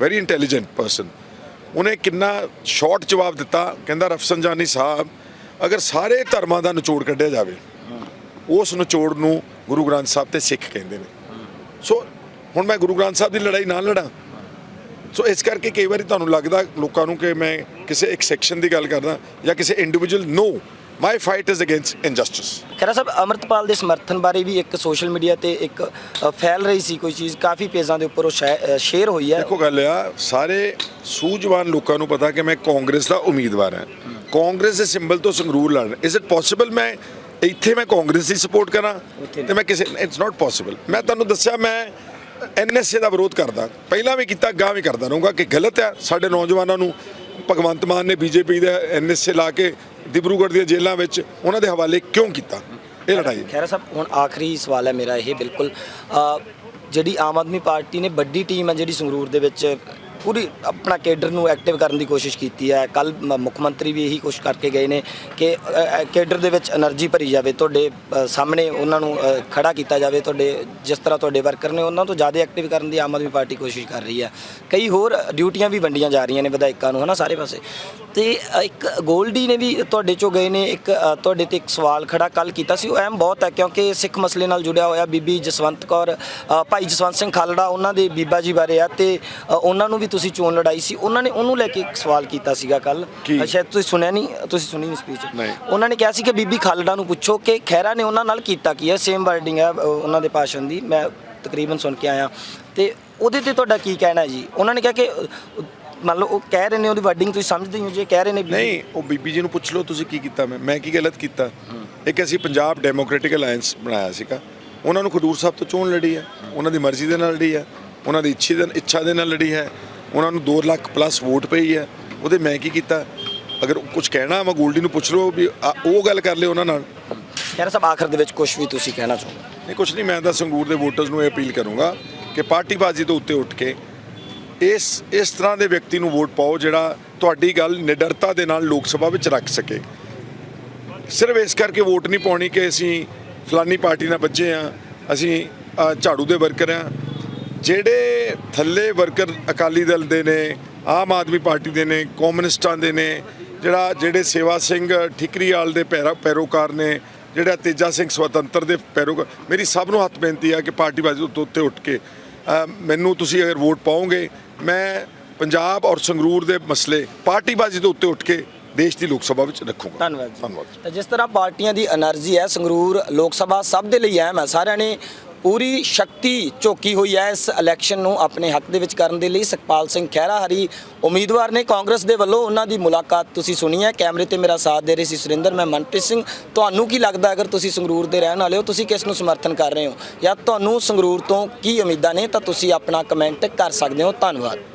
ਵੈਰੀ ਇੰਟੈਲੀਜੈਂਟ ਪਰਸਨ ਉਹਨੇ ਕਿੰਨਾ ਸ਼ਾਰਟ ਜਵਾਬ ਦਿੱਤਾ। ਕਹਿੰਦਾ ਰਫਸਨਜਾਨੀ ਸਾਹਿਬ ਅਗਰ ਸਾਰੇ ਧਰਮਾਂ ਦਾ ਨਿਚੋੜ ਕੱਢਿਆ ਜਾਵੇ ਉਸ ਨਿਚੋੜ ਨੂੰ ਗੁਰੂ ਗ੍ਰੰਥ ਸਾਹਿਬ ਤੇ ਸਿੱਖ ਕਹਿੰਦੇ ਨੇ। ਸੋ ਹੁਣ ਮੈਂ ਗੁਰੂ ਗ੍ਰੰਥ ਸਾਹਿਬ ਦੀ ਲੜਾਈ ਨਾ ਲੜਾਂ। ਸੋ ਇਸ ਕਰਕੇ ਕਈ ਵਾਰੀ ਤੁਹਾਨੂੰ ਲੱਗਦਾ ਲੋਕਾਂ ਨੂੰ ਕਿ ਮੈਂ ਕਿਸੇ ਇੱਕ ਸੈਕਸ਼ਨ ਦੀ ਗੱਲ ਕਰਦਾ ਜਾਂ ਕਿਸੇ individual no my fight is against injustice Khaira Sahib Amritpal ਦੇ ਸਮਰਥਨ ਬਾਰੇ ਵੀ ਇੱਕ ਸੋਸ਼ਲ ਮੀਡੀਆ ਤੇ ਇੱਕ ਫੈਲ ਰਹੀ ਸੀ ਕੋਈ ਚੀਜ਼ ਕਾਫੀ ਪੇਜਾਂ ਦੇ ਉੱਪਰ ਉਹ ਸ਼ੇਅਰ ਹੋਈ ਹੈ। ਦੇਖੋ ਗੱਲ ਆ ਸਾਰੇ ਸੂਝਵਾਨ ਲੋਕਾਂ ਨੂੰ ਪਤਾ ਕਿ ਮੈਂ ਕਾਂਗਰਸ ਦਾ ਉਮੀਦਵਾਰ ਹਾਂ। ਕਾਂਗਰਸ ਦੇ ਸਿੰਬਲ ਤੋਂ ਸੰਗਰੂਰ ਲੜਨ ਇਜ਼ ਇਟ ਪੋਸੀਬਲ ਮੈਂ ਇੱਥੇ ਮੈਂ ਕਾਂਗਰਸ ਦੀ ਸਪੋਰਟ ਕਰਾਂ? ਤੇ ਮੈਂ ਕਿਸੇ ਇਟਸ ਨਾਟ ਪੋਸੀਬਲ ਮੈਂ ਤੁਹਾਨੂੰ ਦੱਸਿਆ ਮੈਂ ਐਨਐਸਏ ਦਾ ਵਿਰੋਧ ਕਰਦਾ। ਪਹਿਲਾਂ ਵੀ ਕੀਤਾ ਗਾਂ ਵੀ ਕਰਦਾ। ਰਹੂੰਗਾ ਕਿ ਗਲਤ ਹੈ। ਸਾਡੇ ਨੌਜਵਾਨਾਂ ਨੂੰ ਭਗਵੰਤ ਮਾਨ ਨੇ ਬੀਜੇਪੀ ਦਾ ਐਨਐਸਏ ਲਾ ਕੇ ਦਿਬਰੂਗੜ੍ਹ ਦੀਆਂ ਜੇਲ੍ਹਾਂ ਵਿੱਚ ਉਹਨਾਂ ਦੇ ਹਵਾਲੇ ਕਿਉਂ ਕੀਤਾ? ਇਹ ਲੜਾਈ ਖੈਰਾ ਸਾਹਿਬ, ਹੁਣ ਆਖਰੀ ਸਵਾਲ ਹੈ ਮੇਰਾ ਇਹ ਬਿਲਕੁਲ। ਜਿਹੜੀ ਆਮ ਆਦਮੀ ਪਾਰਟੀ ਨੇ ਵੱਡੀ ਟੀਮ ਹੈ ਜਿਹੜੀ ਸੰਗਰੂਰ ਦੇ ਵਿੱਚ ਪੂਰੀ ਆਪਣਾ ਕੇਡਰ ਨੂੰ ਐਕਟਿਵ ਕਰਨ ਦੀ ਕੋਸ਼ਿਸ਼ ਕੀਤੀ ਹੈ। ਕੱਲ ਮੁੱਖ ਮੰਤਰੀ ਵੀ ਇਹੀ ਕੁਛ ਕਰਕੇ ਗਏ ਨੇ ਕਿ ਕੇਡਰ ਦੇ ਵਿੱਚ એનર્ਜੀ ਭਰੀ ਜਾਵੇ, ਤੁਹਾਡੇ ਸਾਹਮਣੇ ਉਹਨਾਂ ਨੂੰ ਖੜਾ ਕੀਤਾ ਜਾਵੇ, ਤੁਹਾਡੇ, ਜਿਸ ਤਰ੍ਹਾਂ ਤੁਹਾਡੇ ਵਰਕਰ ਨੇ ਉਹਨਾਂ ਤੋਂ ਜ਼ਿਆਦਾ ਐਕਟਿਵ ਕਰਨ ਦੀ ਆਮ ਆਦਮੀ ਪਾਰਟੀ ਕੋਸ਼ਿਸ਼ ਕਰ ਰਹੀ ਹੈ। ਕਈ ਹੋਰ ਡਿਊਟੀਆਂ ਵੀ ਵੰਡੀਆਂ ਜਾ ਰਹੀਆਂ ਨੇ ਵਿਧਾਇਕਾਂ ਨੂੰ, ਹਨਾ, ਸਾਰੇ ਪਾਸੇ। ਤੇ ਇੱਕ ਗੋਲਡੀ ਨੇ ਵੀ ਤੁਹਾਡੇ ਚੋਂ ਗਏ ਨੇ ਇੱਕ ਤੁਹਾਡੇ ਤੇ ਇੱਕ ਸਵਾਲ ਖੜਾ ਕੱਲ ਕੀਤਾ ਸੀ। ਉਹ ਅਹਿਮ ਬਹੁਤ ਹੈ ਕਿਉਂਕਿ ਸਿੱਖ ਮਸਲੇ ਨਾਲ ਜੁੜਿਆ ਹੋਇਆ ਬੀਬੀ ਜਸਵੰਤ ਕੌਰ ਭਾਈ ਜਸਵੰਤ ਸਿੰਘ ਖਾਲੜਾ ਉਹਨਾਂ ਦੇ ਬੀਬਾ ਜੀ ਬਾਰੇ ਆ ਤੇ ਉਹਨਾਂ ਨੂੰ ਵੀ ਤੁਸੀਂ ਚੋਣ ਲੜਾਈ ਸੀ। ਉਹਨਾਂ ਨੇ ਉਹਨੂੰ ਲੈ ਕੇ ਇੱਕ ਸਵਾਲ ਕੀਤਾ ਸੀਗਾ ਕੱਲ? ਸ਼ਾਇਦ ਤੁਸੀਂ ਸੁਣਿਆ ਨਹੀਂ ਤੁਸੀਂ ਸੁਣੀ ਨਹੀਂ ਸਪੀਚ। ਉਹਨਾਂ ਨੇ ਕਿਹਾ ਸੀ ਕਿ ਬੀਬੀ ਖਾਲੜਾ ਨੂੰ ਪੁੱਛੋ ਕਿ ਖੈਰਾ ਨੇ ਉਹਨਾਂ ਨਾਲ ਕੀਤਾ ਕੀ ਹੈ? ਸੇਮ ਵਰਡਿੰਗ ਹੈ ਉਹਨਾਂ ਦੇ ਭਾਸ਼ਣ ਦੀ। ਮੈਂ ਤਕਰੀਬਨ ਸੁਣ ਕੇ ਆਇਆ। ਤੇ ਉਹਦੇ ਤੇ ਤੁਹਾਡਾ ਕੀ ਕਹਿਣਾ ਜੀ? ਉਹਨਾਂ ਨੇ ਕਿਹਾ ਕਿ ਮੰਨ ਲਓ ਉਹ ਕਹਿ ਰਹੇ ਨੇ ਉਹਦੀ ਵਰਡਿੰਗ ਤੁਸੀਂ ਸਮਝਦੇ ਹੋ ਜੇ ਕਹਿ ਰਹੇ ਨੇ ਨਹੀਂ ਉਹ ਬੀਬੀ ਜੀ ਨੂੰ ਪੁੱਛ ਲਓ ਤੁਸੀਂ ਕੀ ਕੀਤਾ ਮੈਂ ਮੈਂ ਕੀ ਗਲਤ ਕੀਤਾ। ਇੱਕ ਅਸੀਂ ਪੰਜਾਬ ਡੈਮੋਕ੍ਰੈਟਿਕ ਅਲਾਈਅੰਸ ਬਣਾਇਆ ਸੀਗਾ। ਉਹਨਾਂ ਨੂੰ ਖਡੂਰ ਸਾਹਿਬ ਤੋਂ ਚੋਣ ਲੜੀ ਹੈ। ਉਹਨਾਂ ਦੀ ਮਰਜ਼ੀ ਦੇ ਨਾਲ ਲੜੀ ਹੈ। ਉਹਨਾਂ ਦੀ ਇੱਛਾ ਦੇ ਇੱਛਾ ਦੇ ਨਾਲ ਲੜੀ ਹੈ। ਉਹਨਾਂ ਨੂੰ 2 ਲੱਖ ਪਲੱਸ ਵੋਟ ਪਈ ਹੈ। ਉਹਦੇ ਮੈਂ ਕੀ ਕੀਤਾ? ਅਗਰ ਕੁਝ ਕਹਿਣਾ ਮੈਂ ਗੋਲਡੀ ਨੂੰ ਪੁੱਛ ਲਓ ਵੀ ਉਹ ਗੱਲ ਕਰ ਲਿਓ ਉਹਨਾਂ ਨਾਲ। ਖੈਰ ਸਾਹਿਬ ਆਖਰ ਦੇ ਵਿੱਚ ਕੁਝ ਵੀ ਤੁਸੀਂ ਕਹਿਣਾ ਚਾਹੋ ਨਹੀਂ ਕੁਝ ਨਹੀਂ ਮੈਂ ਤਾਂ ਸੰਗਰੂਰ ਦੇ ਵੋਟਰਸ ਨੂੰ ਇਹ ਅਪੀਲ ਕਰੂੰਗਾ ਕਿ ਪਾਰਟੀਬਾਜ਼ੀ ਤੋਂ ਉੱਤੇ ਉੱਠ ਕੇ ਇਸ ਇਸ ਤਰ੍ਹਾਂ ਦੇ ਵਿਅਕਤੀ ਨੂੰ ਵੋਟ ਪਾਓ ਜਿਹੜਾ ਤੁਹਾਡੀ ਗੱਲ ਨਿਡਰਤਾ ਦੇ ਨਾਲ ਲੋਕ ਸਭਾ ਵਿੱਚ ਰੱਖ ਸਕੇ। ਸਿਰਫ ਇਸ ਕਰਕੇ ਵੋਟ ਨਹੀਂ ਪਾਉਣੀ ਕਿ ਅਸੀਂ ਫਲਾਨੀ ਪਾਰਟੀ ਨਾਲ ਬੱਚੇ ਆ ਅਸੀਂ ਝਾੜੂ ਦੇ ਵਰਕਰ ਆ ਜਿਹੜੇ ਥੱਲੇ ਵਰਕਰ ਅਕਾਲੀ ਦਲ ਦੇ ਨੇ, ਆਮ ਆਦਮੀ ਪਾਰਟੀ ਦੇ ਨੇ, ਕਮਿਊਨਿਸਟਾਂ ਦੇ ਨੇ, ਜਿਹੜਾ, ਜਿਹੜੇ ਸੇਵਾ ਸਿੰਘ ਠਿਕਰੀਵਾਲ ਦੇ ਪੈਰਾ- ਪੈਰੋਕਾਰ ਨੇ, ਜਿਹੜਾ ਤੇਜਾ ਸਿੰਘ ਸਵਤੰਤਰ ਦੇ ਪੈਰੋਕਾਰ ਮੇਰੀ ਸਭ ਨੂੰ ਹੱਥ ਬੇਨਤੀ ਆ ਕਿ ਪਾਰਟੀ ਬਾਜ਼ੀ ਤੋਂ ਉੱਤੇ ਉੱਠ ਕੇ ਮੈਨੂੰ ਤੁਸੀਂ ਅਗਰ ਵੋਟ ਪਾਓਗੇ ਮੈਂ ਪੰਜਾਬ ਔਰ ਸੰਗਰੂਰ ਦੇ ਮਸਲੇ ਪਾਰਟੀਬਾਜ਼ੀ ਦੇ ਉੱਤੇ ਉੱਠ ਕੇ ਦੇਸ਼ ਦੀ ਲੋਕ ਸਭਾ ਵਿੱਚ ਰੱਖੂਗਾ। ਧੰਨਵਾਦ ਧੰਨਵਾਦ ਜਿਸ ਤਰ੍ਹਾਂ ਪਾਰਟੀਆਂ ਦੀ એનર્ਜੀ ਹੈ ਸੰਗਰੂਰ ਲੋਕ ਸਭਾ ਸਭ ਦੇ ਲਈ ਅਹਿਮ ਹੈ ਸਾਰਿਆਂ ਨੇ ਪੂਰੀ ਸ਼ਕਤੀ ਝੋਕੀ ਹੋਈ ਹੈ ਇਸ ਇਲੈਕਸ਼ਨ ਨੂੰ ਆਪਣੇ ਹੱਕ ਦੇ ਵਿੱਚ ਕਰਨ ਦੇ ਲਈ। ਸੁਖਪਾਲ ਸਿੰਘ ਖਹਿਰਾ ਹਰੀ ਉਮੀਦਵਾਰ ਨੇ ਕਾਂਗਰਸ ਦੇ ਵੱਲੋਂ ਉਹਨਾਂ ਦੀ ਮੁਲਾਕਾਤ ਤੁਸੀਂ ਸੁਣੀ ਹੈ। ਕੈਮਰੇ ਤੇ ਮੇਰਾ ਸਾਥ ਦੇ ਰਹੇ ਸੀ ਸੁਰਿੰਦਰ, ਮੈਂ ਮਨਪ੍ਰੀਤ ਸਿੰਘ। ਤੁਹਾਨੂੰ ਕੀ ਲੱਗਦਾ ਅਗਰ ਤੁਸੀਂ ਸੰਗਰੂਰ ਦੇ ਰਹਿਣ ਵਾਲੇ ਹੋ, ਤੁਸੀਂ ਕਿਸ ਨੂੰ ਸਮਰਥਨ ਕਰ ਰਹੇ ਹੋ? ਜਾਂ ਤੁਹਾਨੂੰ ਸੰਗਰੂਰ ਤੋਂ ਕੀ ਉਮੀਦਾਂ ਨੇ, ਤਾਂ ਤੁਸੀਂ ਆਪਣਾ ਕਮੈਂਟ ਕਰ ਸਕਦੇ ਹੋ। ਧੰਨਵਾਦ।